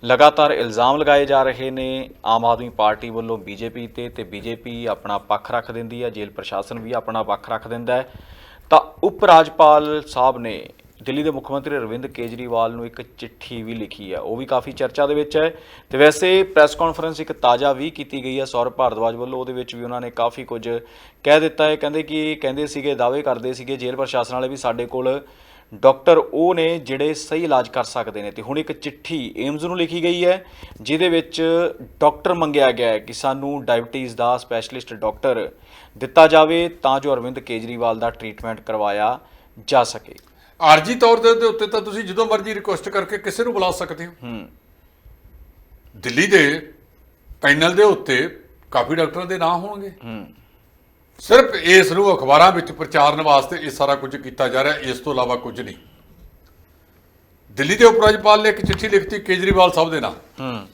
ਲਗਾਤਾਰ ਇਲਜ਼ਾਮ ਲਗਾਏ ਜਾ ਰਹੇ ਨੇ ਆਮ ਆਦਮੀ ਪਾਰਟੀ ਵੱਲੋਂ ਬੀਜੇਪੀ ਤੇ ਤੇ ਬੀਜੇਪੀ ਆਪਣਾ ਪੱਖ ਰੱਖ ਦਿੰਦੀ ਹੈ, ਜੇਲ੍ਹ ਪ੍ਰਸ਼ਾਸਨ ਵੀ ਆਪਣਾ ਪੱਖ ਰੱਖ ਦਿੰਦਾ ਹੈ। ਤਾਂ ਉਪ ਰਾਜਪਾਲ ਸਾਹਿਬ ਨੇ ਦਿੱਲੀ ਦੇ ਮੁੱਖ ਮੰਤਰੀ ਅਰਵਿੰਦ ਕੇਜਰੀਵਾਲ ਨੂੰ ਇੱਕ ਚਿੱਠੀ ਵੀ ਲਿਖੀ ਹੈ। ਉਹ ਵੀ ਕਾਫੀ ਚਰਚਾ ਦੇ ਵਿੱਚ ਹੈ। ਤੇ ਵੈਸੇ ਪ੍ਰੈਸ ਕਾਨਫਰੰਸ ਇੱਕ ਤਾਜ਼ਾ ਵੀ ਕੀਤੀ ਗਈ ਹੈ। ਸੌਰਭ ਭਾਰਦਵਾਜ ਵੱਲੋਂ ਉਹਦੇ ਵਿੱਚ ਵੀ ਉਹਨਾਂ ਨੇ ਕਾਫੀ ਕੁਝ ਕਹਿ ਦਿੱਤਾ ਹੈ। ਕਹਿੰਦੇ ਕਿ, ਕਹਿੰਦੇ ਸੀਗੇ, ਦਾਅਵੇ ਕਰਦੇ ਸੀਗੇ, ਜੇਲ੍ਹ ਪ੍ਰਸ਼ਾਸਨ ਵਾਲੇ ਵੀ ਸਾਡੇ ਕੋਲ ਡਾਕਟਰ ਉਹ ਨੇ ਜਿਹੜੇ ਸਹੀ ਇਲਾਜ ਕਰ ਸਕਦੇ ਨੇ ਤੇ ਹੁਣ ਇੱਕ ਚਿੱਠੀ ਏਮਜ਼ ਨੂੰ ਲਿਖੀ ਗਈ ਹੈ ਜਿਹਦੇ ਵਿੱਚ ਡਾਕਟਰ ਮੰਗਿਆ ਗਿਆ ਹੈ ਕਿ ਸਾਨੂੰ ਡਾਇਬੀਟੀਜ਼ ਦਾ ਸਪੈਸ਼ਲਿਸਟ ਡਾਕਟਰ ਦਿੱਤਾ ਜਾਵੇ ਤਾਂ ਜੋ ਅਰਵਿੰਦ ਕੇਜਰੀਵਾਲ ਦਾ ਟ੍ਰੀਟਮੈਂਟ ਕਰਵਾਇਆ ਜਾ ਸਕੇ। ਆਰਜੀ ਤੌਰ ਦੇ ਦੇ ਉੱਤੇ ਤਾਂ ਤੁਸੀਂ ਜਦੋਂ ਮਰਜ਼ੀ ਰਿਕੁਐਸਟ ਕਰਕੇ ਕਿਸੇ ਨੂੰ ਬੁਲਾ ਸਕਦੇ ਹੋ। ਹੂੰ। ਦਿੱਲੀ ਦੇ ਪੈਨਲ ਦੇ ਉੱਤੇ ਕਾਫੀ ਡਾਕਟਰਾਂ ਦੇ ਨਾਂ ਹੋਣਗੇ। ਹੂੰ। ਸਿਰਫ ਇਸ ਨੂੰ ਅਖਬਾਰਾਂ ਵਿੱਚ ਪ੍ਰਚਾਰਨ ਵਾਸਤੇ ਇਹ ਸਾਰਾ ਕੁਝ ਕੀਤਾ ਜਾ ਰਿਹਾ ਇਸ ਤੋਂ ਇਲਾਵਾ ਕੁਝ ਨਹੀਂ। ਦਿੱਲੀ ਦੇ ਉਪ ਰਾਜਪਾਲ ਨੇ ਇੱਕ ਚਿੱਠੀ ਲਿਖਤੀ ਕੇਜਰੀਵਾਲ ਸਾਹਿਬ ਦੇ ਨਾਂ ਹੂੰ।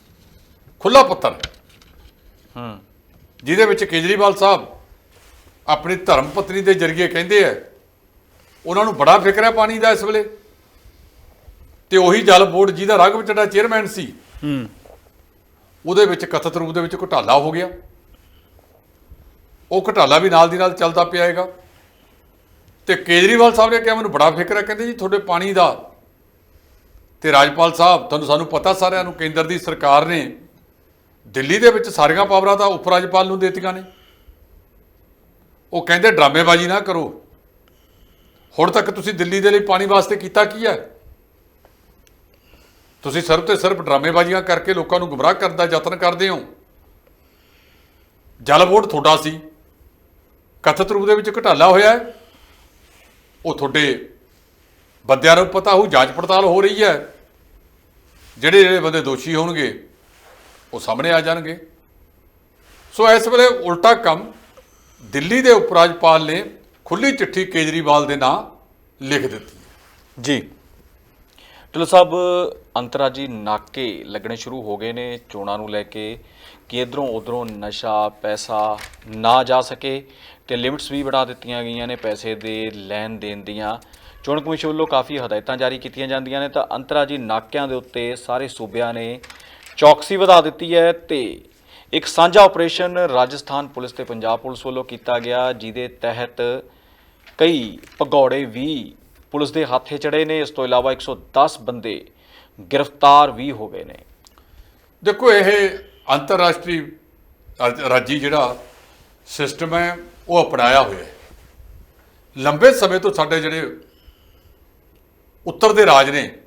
ਖੁੱਲਾ ਪੱਤਰ। ਹੂੰ। ਜਿਹਦੇ ਵਿੱਚ ਕੇਜਰੀਵਾਲ ਸਾਹਿਬ ਆਪਣੀ ਧਰਮ ਪਤਨੀ ਦੇ ਜ਼ਰੀਏ ਕਹਿੰਦੇ ਆ ਉਹਨਾਂ ਨੂੰ ਬੜਾ ਫਿਕਰ ਹੈ ਪਾਣੀ ਦਾ ਇਸ ਵੇਲੇ। ਤੇ ਉਹੀ ਜਲ ਬੋਰਡ ਜਿਹਦਾ ਰਾਘਵ ਚੱਡਾ ਚੇਅਰਮੈਨ ਸੀ ਹੂੰ। ਉਹਦੇ ਵਿੱਚ ਕਥਿਤ ਰੂਪ ਦੇ ਵਿੱਚ ਘੁਟਾਲਾ ਹੋ ਗਿਆ। ਉਹ ਘੁਟਾਲਾ ਵੀ ਨਾਲ ਦੀ ਨਾਲ ਚੱਲਦਾ ਪਿਆ ਹੈਗਾ। ਤੇ ਕੇਜਰੀਵਾਲ ਸਾਹਿਬ ਨੇ ਕਿਹਾ, ਮੈਨੂੰ ਬੜਾ ਫਿਕਰ ਹੈ। ਕਹਿੰਦੇ ਜੀ, ਤੁਹਾਡੇ ਪਾਣੀ ਦਾ ਤੇ ਰਾਜਪਾਲ ਸਾਹਿਬ, ਤੁਹਾਨੂੰ ਸਾਨੂੰ ਪਤਾ ਸਾਰਿਆਂ ਨੂੰ, ਕੇਂਦਰ ਦੀ ਸਰਕਾਰ ਨੇ ਦਿੱਲੀ ਦੇ ਵਿੱਚ ਸਾਰੀਆਂ ਪਾਵਰਾਂ ਤਾਂ ਉਪ ਰਾਜਪਾਲ ਨੂੰ ਦੇ ਦਿੱਤੀਆਂ ਨੇ। ਉਹ ਕਹਿੰਦੇ, ਡਰਾਮੇਬਾਜ਼ੀ ਨਾ ਕਰੋ। ਹੁਣ ਤੱਕ ਤੁਸੀਂ ਦਿੱਲੀ ਦੇ ਲਈ ਪਾਣੀ ਵਾਸਤੇ ਕੀਤਾ ਕੀ ਹੈ? ਤੁਸੀਂ ਸਿਰਫ ਤੇ ਸਿਰਫ ਡਰਾਮੇਬਾਜ਼ੀਆਂ ਕਰਕੇ ਲੋਕਾਂ ਨੂੰ ਗੁੰਮਰਾਹ ਕਰਨ ਦਾ ਯਤਨ ਕਰਦੇ ਹੋ। ਜਲ ਬੋਰਡ ਤੁਹਾਡਾ ਸੀ। ਕਥਿਤ ਰੂਪ ਦੇ ਵਿੱਚ ਘਟਾਲਾ ਹੋਇਆ ਹੈ। ਉਹ ਤੁਹਾਡੇ ਬੰਦਿਆਂ ਨੂੰ ਪਤਾ ਹੋਊ, ਜਾਂਚ ਪੜਤਾਲ ਹੋ ਰਹੀ ਹੈ। ਜਿਹੜੇ ਜਿਹੜੇ ਬੰਦੇ ਦੋਸ਼ੀ ਹੋਣਗੇ, ਉਹ ਸਾਹਮਣੇ ਆ ਜਾਣਗੇ। ਸੋ ਇਸ ਵੇਲੇ ਉਲਟਾ ਕੰਮ ਦਿੱਲੀ ਦੇ ਉਪ ਰਾਜਪਾਲ ਨੇ ਖੁੱਲੀ ਚਿੱਠੀ ਕੇਜਰੀਵਾਲ ਦੇ ਨਾਂ ਲਿਖ ਦਿੱਤੀ ਜੀ। ਢਿੱਲੋਂ ਸਾਹਿਬ, ਅੰਤਰਰਾਜੀ ਨਾਕੇ ਲੱਗਣੇ ਸ਼ੁਰੂ ਹੋ ਗਏ ਨੇ। ਚੋਣਾਂ ਨੂੰ ਲੈ ਕੇ ਕਿ ਇਧਰੋਂ ਉਧਰੋਂ ਨਸ਼ਾ, ਪੈਸਾ ਨਾ ਜਾ ਸਕੇ। ਤੇ ਲਿਮਿਟਸ ਵੀ ਵਧਾ ਦਿੱਤੀਆਂ ਗਈਆਂ ਨੇ ਪੈਸੇ ਦੇ, ਲੈਣ ਦੇਣ ਦੀਆਂ। ਚੋਣ ਕਮਿਸ਼ਨ ਵੱਲੋਂ ਕਾਫੀ ਹਦਾਇਤਾਂ ਜਾਰੀ ਕੀਤੀਆਂ ਜਾਂਦੀਆਂ ਨੇ। ਤਾਂ ਅੰਤਰਰਾਜੀ ਨਾਕਿਆਂ ਦੇ ਉੱਤੇ ਸਾਰੇ ਸੂਬਿਆਂ ਨੇ ਚੌਕਸੀ ਵਧਾ ਦਿੱਤੀ ਹੈ ਤੇ ਇੱਕ ਸਾਂਝਾ ਆਪਰੇਸ਼ਨ ਰਾਜਸਥਾਨ ਪੁਲਿਸ ਤੇ ਪੰਜਾਬ ਪੁਲਿਸ ਵੱਲੋਂ ਕੀਤਾ ਗਿਆ, ਜਿਹਦੇ ਤਹਿਤ ਕਈ ਭਗੌੜੇ ਵੀ ਪੁਲਿਸ ਦੇ ਹੱਥੇ ਚੜੇ ਨੇ। ਇਸ ਤੋਂ ਇਲਾਵਾ 110 ਬੰਦੇ ਗ੍ਰਿਫਤਾਰ ਵੀ ਹੋ ਗਏ ਨੇ। ਦੇਖੋ, ਇਹ ਅੰਤਰਰਾਸ਼ਟਰੀ ਰਾਜੀ ਜਿਹੜਾ ਸਿਸਟਮ ਹੈ ਉਹ ਅਪਣਾਇਆ ਹੋਇਆ ਹੈ। ਲੰਬੇ ਸਮੇਂ ਤੋਂ ਸਾਡੇ ਜਿਹੜੇ ਉੱਤਰ ਦੇ ਰਾਜ ਨੇ,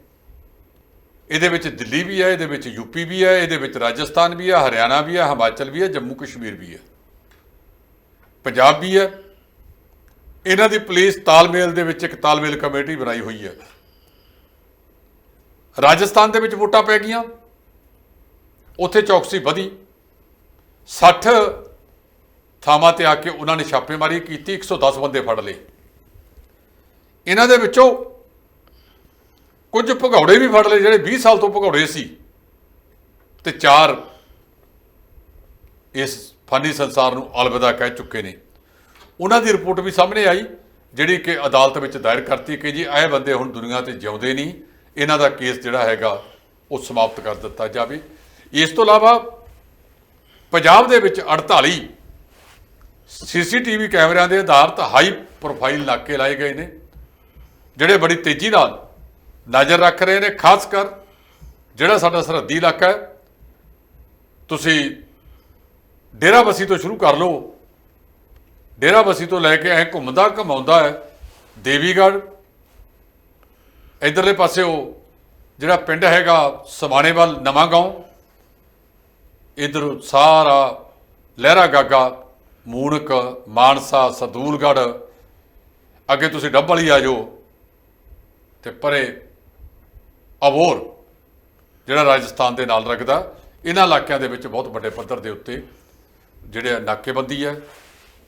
ਇਹਦੇ ਵਿੱਚ ਦਿੱਲੀ ਵੀ ਹੈ, ਇਹਦੇ ਵਿੱਚ ਯੂਪੀ ਵੀ ਹੈ, ਇਹਦੇ ਵਿੱਚ ਰਾਜਸਥਾਨ ਵੀ ਹੈ, ਹਰਿਆਣਾ ਵੀ ਹੈ, ਹਿਮਾਚਲ ਵੀ ਹੈ, ਜੰਮੂ ਕਸ਼ਮੀਰ ਵੀ ਹੈ। ਪੰਜਾਬ ਵੀ ਹੈ। ਇਹਨਾਂ ਦੀ ਪੁਲਿਸ ਤਾਲਮੇਲ ਦੇ ਵਿੱਚ ਇੱਕ ਤਾਲਮੇਲ ਕਮੇਟੀ ਬਣਾਈ ਹੋਈ ਹੈ। ਰਾਜਸਥਾਨ ਦੇ ਵਿੱਚ ਵੋਟਾਂ ਪੈ ਗਈਆਂ। ਉੱਥੇ ਚੌਕਸੀ ਵਧੀ। 60 ਥਾਵਾਂ ਤੇ ਆ ਕੇ ਉਹਨਾਂ ਨੇ ਛਾਪੇਮਾਰੀ ਕੀਤੀ 110 ਬੰਦੇ ਫੜ ਲਏ। ਇਹਨਾਂ ਦੇ ਵਿੱਚੋਂ ਕੁਝ ਭਗੌੜੇ ਵੀ ਫੜ ਲਏ, ਜਿਹੜੇ 20 ਸਾਲ ਤੋਂ ਭਗੌੜੇ ਸੀ। ਤੇ ਚਾਰ ਇਸ ਫਾਨੀ ਸੰਸਾਰ ਨੂੰ ਅਲਵਿਦਾ ਕਹਿ ਚੁੱਕੇ ਨੇ। ਉਹਨਾਂ ਦੀ ਰਿਪੋਰਟ ਵੀ ਸਾਹਮਣੇ ਆਈ, ਜਿਹੜੀ ਕਿ ਅਦਾਲਤ ਵਿੱਚ ਦਾਇਰ ਕਰਤੀ ਕਿ ਜੀ, ਇਹ ਬੰਦੇ ਹੁਣ ਦੁਨੀਆ ਤੇ ਜਿਉਂਦੇ ਨਹੀਂ। ਇਹਨਾਂ ਦਾ ਕੇਸ ਜਿਹੜਾ ਹੈਗਾ, ਉਹ ਸਮਾਪਤ ਕਰ ਦਿੱਤਾ ਜਾਵੇ। ਇਸ ਤੋਂ ਇਲਾਵਾ ਪੰਜਾਬ ਦੇ ਵਿੱਚ 48 ਸੀਸੀਟੀਵੀ ਕੈਮਰਿਆਂ ਦੇ ਆਧਾਰਿਤ ਹਾਈ ਪ੍ਰੋਫਾਈਲ ਨਾਕੇ ਲਾਏ ਗਏ ਨੇ, ਜਿਹੜੇ ਬੜੀ ਤੇਜ਼ੀ ਨਾਲ ਨਜ਼ਰ ਰੱਖ ਰਹੇ ਨੇ, ਖਾਸ ਕਰ ਜਿਹੜਾ ਸਾਡਾ ਸਰਹੱਦੀ ਇਲਾਕਾ ਹੈ। ਤੁਸੀਂ ਡੇਰਾਬਸੀ ਤੋਂ ਸ਼ੁਰੂ ਕਰ ਲਓ। ਡੇਰਾਬਸੀ ਤੋਂ ਲੈ ਕੇ ਐ ਘੁੰਮਦਾ ਘਮਾਉਂਦਾ ਹੈ ਦੇਵੀਗੜ੍ਹ। ਇਧਰਲੇ ਪਾਸੇ ਉਹ ਜਿਹੜਾ ਪਿੰਡ ਹੈਗਾ ਸਮਾਣੇ ਵੱਲ ਨਵਾਂ ਗਾਉਂ, ਇਧਰ ਸਾਰਾ ਲਹਿਰਾ ਗਾਗਾ ਮੂਣਕ ਮਾਨਸਾ, ਸਦੂਲਗੜ੍ਹ, ਅੱਗੇ ਤੁਸੀਂ ਡੱਬ ਵਾਲੀ ਆ ਜਾਓ ਤੇ ਪਰੇ ਅਬੋਰ ਜਿਹੜਾ ਰਾਜਸਥਾਨ ਦੇ ਨਾਲ ਲੱਗਦਾ ਇਹਨਾਂ ਇਲਾਕਿਆਂ ਦੇ ਵਿੱਚ ਬਹੁਤ ਵੱਡੇ ਪੱਧਰ ਦੇ ਉੱਤੇ ਜਿਹੜੇ ਨਾਕੇਬੰਦੀ ਹੈ।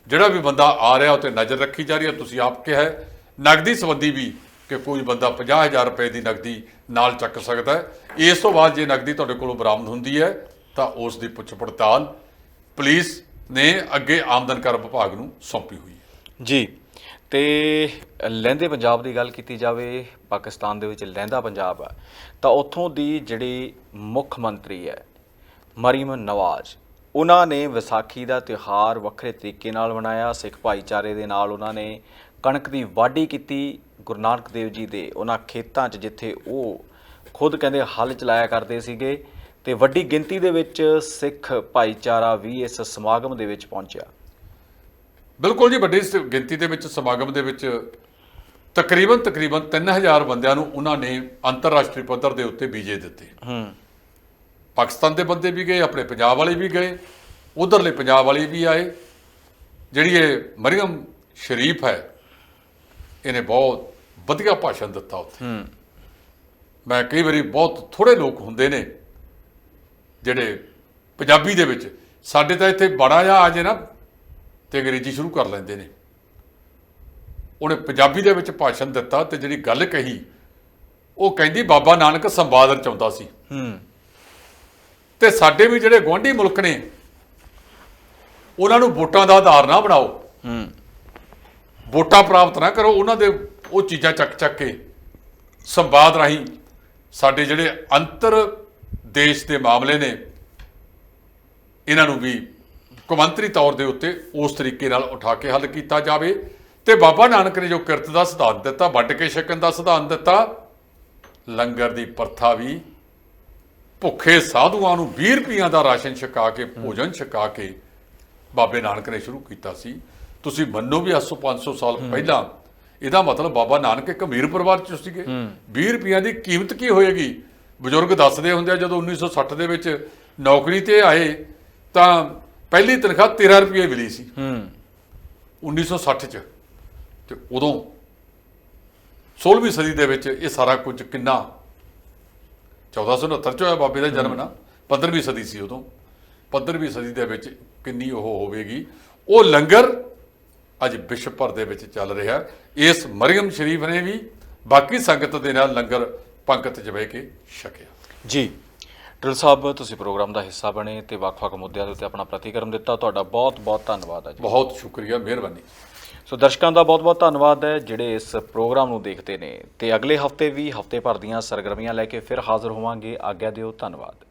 ਜਿਹੜਾ ਵੀ ਬੰਦਾ ਆ ਰਿਹਾ, ਉਤੇ ਨਜ਼ਰ ਰੱਖੀ ਜਾ ਰਹੀ ਹੈ, ਤੁਸੀਂ ਆਪ ਕਿਹਾ ਹੈ, ਨਗਦੀ ਸੰਬੰਧੀ ਵੀ ਕਿ ਕੋਈ ਬੰਦਾ 50000 ਰੁਪਏ ਦੀ ਨਗਦੀ ਨਾਲ ਚੱਕ ਸਕਦਾ ਹੈ। ਇਸ ਤੋਂ ਬਾਅਦ ਜੇ ਨਗਦੀ ਤੁਹਾਡੇ ਕੋਲੋਂ ਬਰਾਮਦ ਹੁੰਦੀ ਹੈ, ਤਾਂ ਉਸ ਦੀ ਪੁੱਛ ਪੜਤਾਲ ਪੁਲਿਸ ਨੇ ਅੱਗੇ ਆਮਦਨ ਕਰ ਵਿਭਾਗ ਨੂੰ ਸੌਂਪੀ ਹੋਈ ਹੈ। ਜੀ, ਤੇ ਲਹਿੰਦੇ ਪੰਜਾਬ ਦੀ ਗੱਲ ਕੀਤੀ ਜਾਵੇ, ਪਾਕਿਸਤਾਨ ਦੇ ਵਿੱਚ ਲਹਿੰਦਾ ਪੰਜਾਬ ਆ ਤਾਂ ਉੱਥੋਂ ਦੀ ਜਿਹੜੀ ਮੁੱਖ ਮੰਤਰੀ ਹੈ, ਮਰੀਮ ਨਵਾਜ਼, ਉਹਨਾਂ ਨੇ ਵਿਸਾਖੀ ਦਾ ਤਿਉਹਾਰ ਵੱਖਰੇ ਤਰੀਕੇ ਨਾਲ ਮਨਾਇਆ, ਸਿੱਖ ਭਾਈਚਾਰੇ ਦੇ ਨਾਲ ਉਹਨਾਂ ਨੇ ਕਣਕ ਦੀ ਵਾਢੀ ਕੀਤੀ, ਗੁਰੂ ਨਾਨਕ ਦੇਵ ਜੀ ਦੇ ਉਹਨਾਂ ਖੇਤਾਂ 'ਚ ਜਿੱਥੇ ਉਹ ਖੁਦ ਕਹਿੰਦੇ ਹਲ ਚਲਾਇਆ ਕਰਦੇ ਸੀਗੇ ਤੇ ਵੱਡੀ ਗਿਣਤੀ ਦੇ ਵਿੱਚ ਸਿੱਖ ਭਾਈਚਾਰਾ ਵੀ ਇਸ ਸਮਾਗਮ ਦੇ ਵਿੱਚ ਪਹੁੰਚਿਆ। ਬਿਲਕੁਲ ਜੀ ਵੱਡੀ ਗਿਣਤੀ ਦੇ ਵਿੱਚ ਸਮਾਗਮ ਦੇ ਵਿੱਚ ਤਕਰੀਬਨ ਤਕਰੀਬਨ 3000 ਬੰਦਿਆਂ ਨੂੰ ਉਹਨਾਂ ਨੇ ਅੰਤਰਰਾਸ਼ਟਰੀ ਪੱਧਰ ਦੇ ਉੱਤੇ ਵੀਜ਼ੇ ਦਿੱਤੇ। ਹੂੰ। ਪਾਕਿਸਤਾਨ ਦੇ ਬੰਦੇ ਵੀ ਗਏ ਆਪਣੇ ਪੰਜਾਬ ਵਾਲੇ ਵੀ ਗਏ ਉਧਰਲੇ ਪੰਜਾਬ ਵਾਲੇ ਵੀ ਆਏ। ਜਿਹੜੀ ਇਹ ਮਰੀਮ ਸ਼ਰੀਫ ਹੈ ਇਹਨੇ ਬਹੁਤ ਵਧੀਆ ਭਾਸ਼ਣ ਦਿੱਤਾ ਉੱਥੇ। ਹੂੰ। ਮੈਂ ਕਈ ਵਾਰੀ ਬਹੁਤ ਥੋੜੇ ਲੋਕ ਹੁੰਦੇ ਨੇ ਜਿਹੜੇ ਪੰਜਾਬੀ ਦੇ ਵਿੱਚ ਸਾਡੇ ਤਾਂ ਇੱਥੇ ਬੜਾ ਜਿਹਾ ਆ ਜੇ ਨਾ ਤੇ ਅੰਗਰੇਜ਼ੀ ਸ਼ੁਰੂ ਕਰ ਲੈਂਦੇ ਨੇ। ਉਹਨੇ ਪੰਜਾਬੀ ਦੇ ਵਿੱਚ ਭਾਸ਼ਣ ਦਿੱਤਾ ਤੇ ਜਿਹੜੀ ਗੱਲ ਕਹੀ ਉਹ ਕਹਿੰਦੀ ਬਾਬਾ ਨਾਨਕ ਸੰਵਾਦ ਰਚਾਉਂਦਾ ਸੀ। ਹੂੰ। ਤੇ ਸਾਡੇ ਵੀ ਜਿਹੜੇ ਗੁਆਂਢੀ ਮੁਲਕ ਨੇ ਉਹਨਾਂ ਨੂੰ ਵੋਟਾਂ ਦਾ ਆਧਾਰ ਨਾ ਬਣਾਓ। ਹੂੰ। ਵੋਟਾਂ ਪ੍ਰਾਪਤ ਨਾ ਕਰੋ ਉਹਨਾਂ ਦੇ ਉਹ ਚੀਜ਼ਾਂ ਚੱਕ ਚੱਕ ਕੇ ਸੰਵਾਦ ਰਾਹੀਂ ਸਾਡੇ ਜਿਹੜੇ ਅੰਤਰ ਦੇਸ਼ ਦੇ ਮਾਮਲੇ ਨੇ ਇਹਨਾਂ ਨੂੰ ਵੀ ਕੌਮਾਂਤਰੀ ਤੌਰ ਦੇ ਉੱਤੇ ਉਸ ਤਰੀਕੇ ਨਾਲ ਉਠਾ ਕੇ ਹੱਲ ਕੀਤਾ ਜਾਵੇ। ਤੇ ਬਾਬਾ ਨਾਨਕ ਨੇ ਜੋ ਕਿਰਤ ਦਾ ਸਿਧਾਂਤ ਦਿੱਤਾ ਵੱਡ ਕੇ ਛਕਣ ਦਾ ਸਿਧਾਂਤ ਦਿੱਤਾ ਲੰਗਰ ਦੀ ਪ੍ਰਥਾ ਵੀ ਭੁੱਖੇ ਸਾਧੂਆਂ ਨੂੰ 20 ਰੁਪਈਆਂ ਦਾ ਰਾਸ਼ਨ ਛਕਾ ਕੇ ਭੋਜਨ ਛਕਾ ਕੇ ਬਾਬੇ ਨਾਨਕ ਨੇ ਸ਼ੁਰੂ ਕੀਤਾ ਸੀ। ਤੁਸੀਂ ਮੰਨੋ ਵੀ 800 500 ਸਾਲ ਪਹਿਲਾਂ ਇਹਦਾ ਮਤਲਬ ਬਾਬਾ ਨਾਨਕ ਇੱਕ ਅਮੀਰ ਪਰਿਵਾਰ ਚ ਸੀਗੇ। 20 ਰੁਪਈਆਂ ਦੀ ਕੀਮਤ ਕੀ ਹੋਏਗੀ? ਬਜ਼ੁਰਗ ਦੱਸਦੇ ਹੁੰਦੇ ਆ ਜਦੋਂ 1960 ਦੇ ਵਿੱਚ ਨੌਕਰੀ ਤੇ ਆਏ ਤਾਂ ਪਹਿਲੀ ਤਨਖਾਹ 13 ਰੁਪਏ ਮਿਲੀ ਸੀ। ਹੂੰ। 1960 ਚ। ਤੇ ਉਦੋਂ 16ਵੀਂ ਸਦੀ ਦੇ ਵਿੱਚ ਇਹ ਸਾਰਾ ਕੁਝ ਕਿੰਨਾ? 1469 ਚ ਹੋਇਆ ਬਾਬੇ ਦਾ ਜਨਮ ਨਾ। 15ਵੀਂ ਸਦੀ ਸੀ ਉਦੋਂ। 15ਵੀਂ ਸਦੀ ਦੇ ਵਿੱਚ ਕਿੰਨੀ ਉਹ ਹੋਵੇਗੀ? ਉਹ ਲੰਗਰ ਅੱਜ ਵਿਸ਼ਵ ਭਰ ਦੇ ਵਿੱਚ ਚੱਲ ਰਿਹਾ। ਇਸ ਮਰੀਮ ਸ਼ਰੀਫ ਨੇ ਵੀ ਬਾਕੀ ਸੰਗਤ ਦੇ ਨਾਲ ਲੰਗਰ ਪੰਗਤ ਚ ਬਹਿ ਕੇ ਛਕਿਆ। ਜੀ ਡਿਲ ਸਾਹਿਬ ਤੁਸੀਂ ਪ੍ਰੋਗਰਾਮ ਦਾ ਹਿੱਸਾ ਬਣੇ ਤੇ ਵੱਖ-ਵੱਖ ਮੁੱਦਿਆਂ ਦੇ ਉੱਤੇ ਆਪਣਾ ਪ੍ਰਤੀਕਰਮ ਦਿੱਤਾ। ਤੁਹਾਡਾ ਬਹੁਤ-ਬਹੁਤ ਧੰਨਵਾਦ ਹੈ ਜੀ। ਬਹੁਤ ਸ਼ੁਕਰੀਆ ਮਿਹਰਬਾਨੀ। ਸੋ ਦਰਸ਼ਕਾਂ ਦਾ ਬਹੁਤ-ਬਹੁਤ ਧੰਨਵਾਦ ਹੈ ਜਿਹੜੇ ਇਸ ਪ੍ਰੋਗਰਾਮ ਨੂੰ ਦੇਖਦੇ ਨੇ। ਤੇ ਅਗਲੇ ਹਫ਼ਤੇ ਵੀ ਹਫ਼ਤੇ ਭਰ ਦੀਆਂ ਸਰਗਰਮੀਆਂ ਲੈ ਕੇ ਫਿਰ ਹਾਜ਼ਰ ਹੋਵਾਂਗੇ। ਆਗਿਆ ਦਿਓ ਧੰਨਵਾਦ।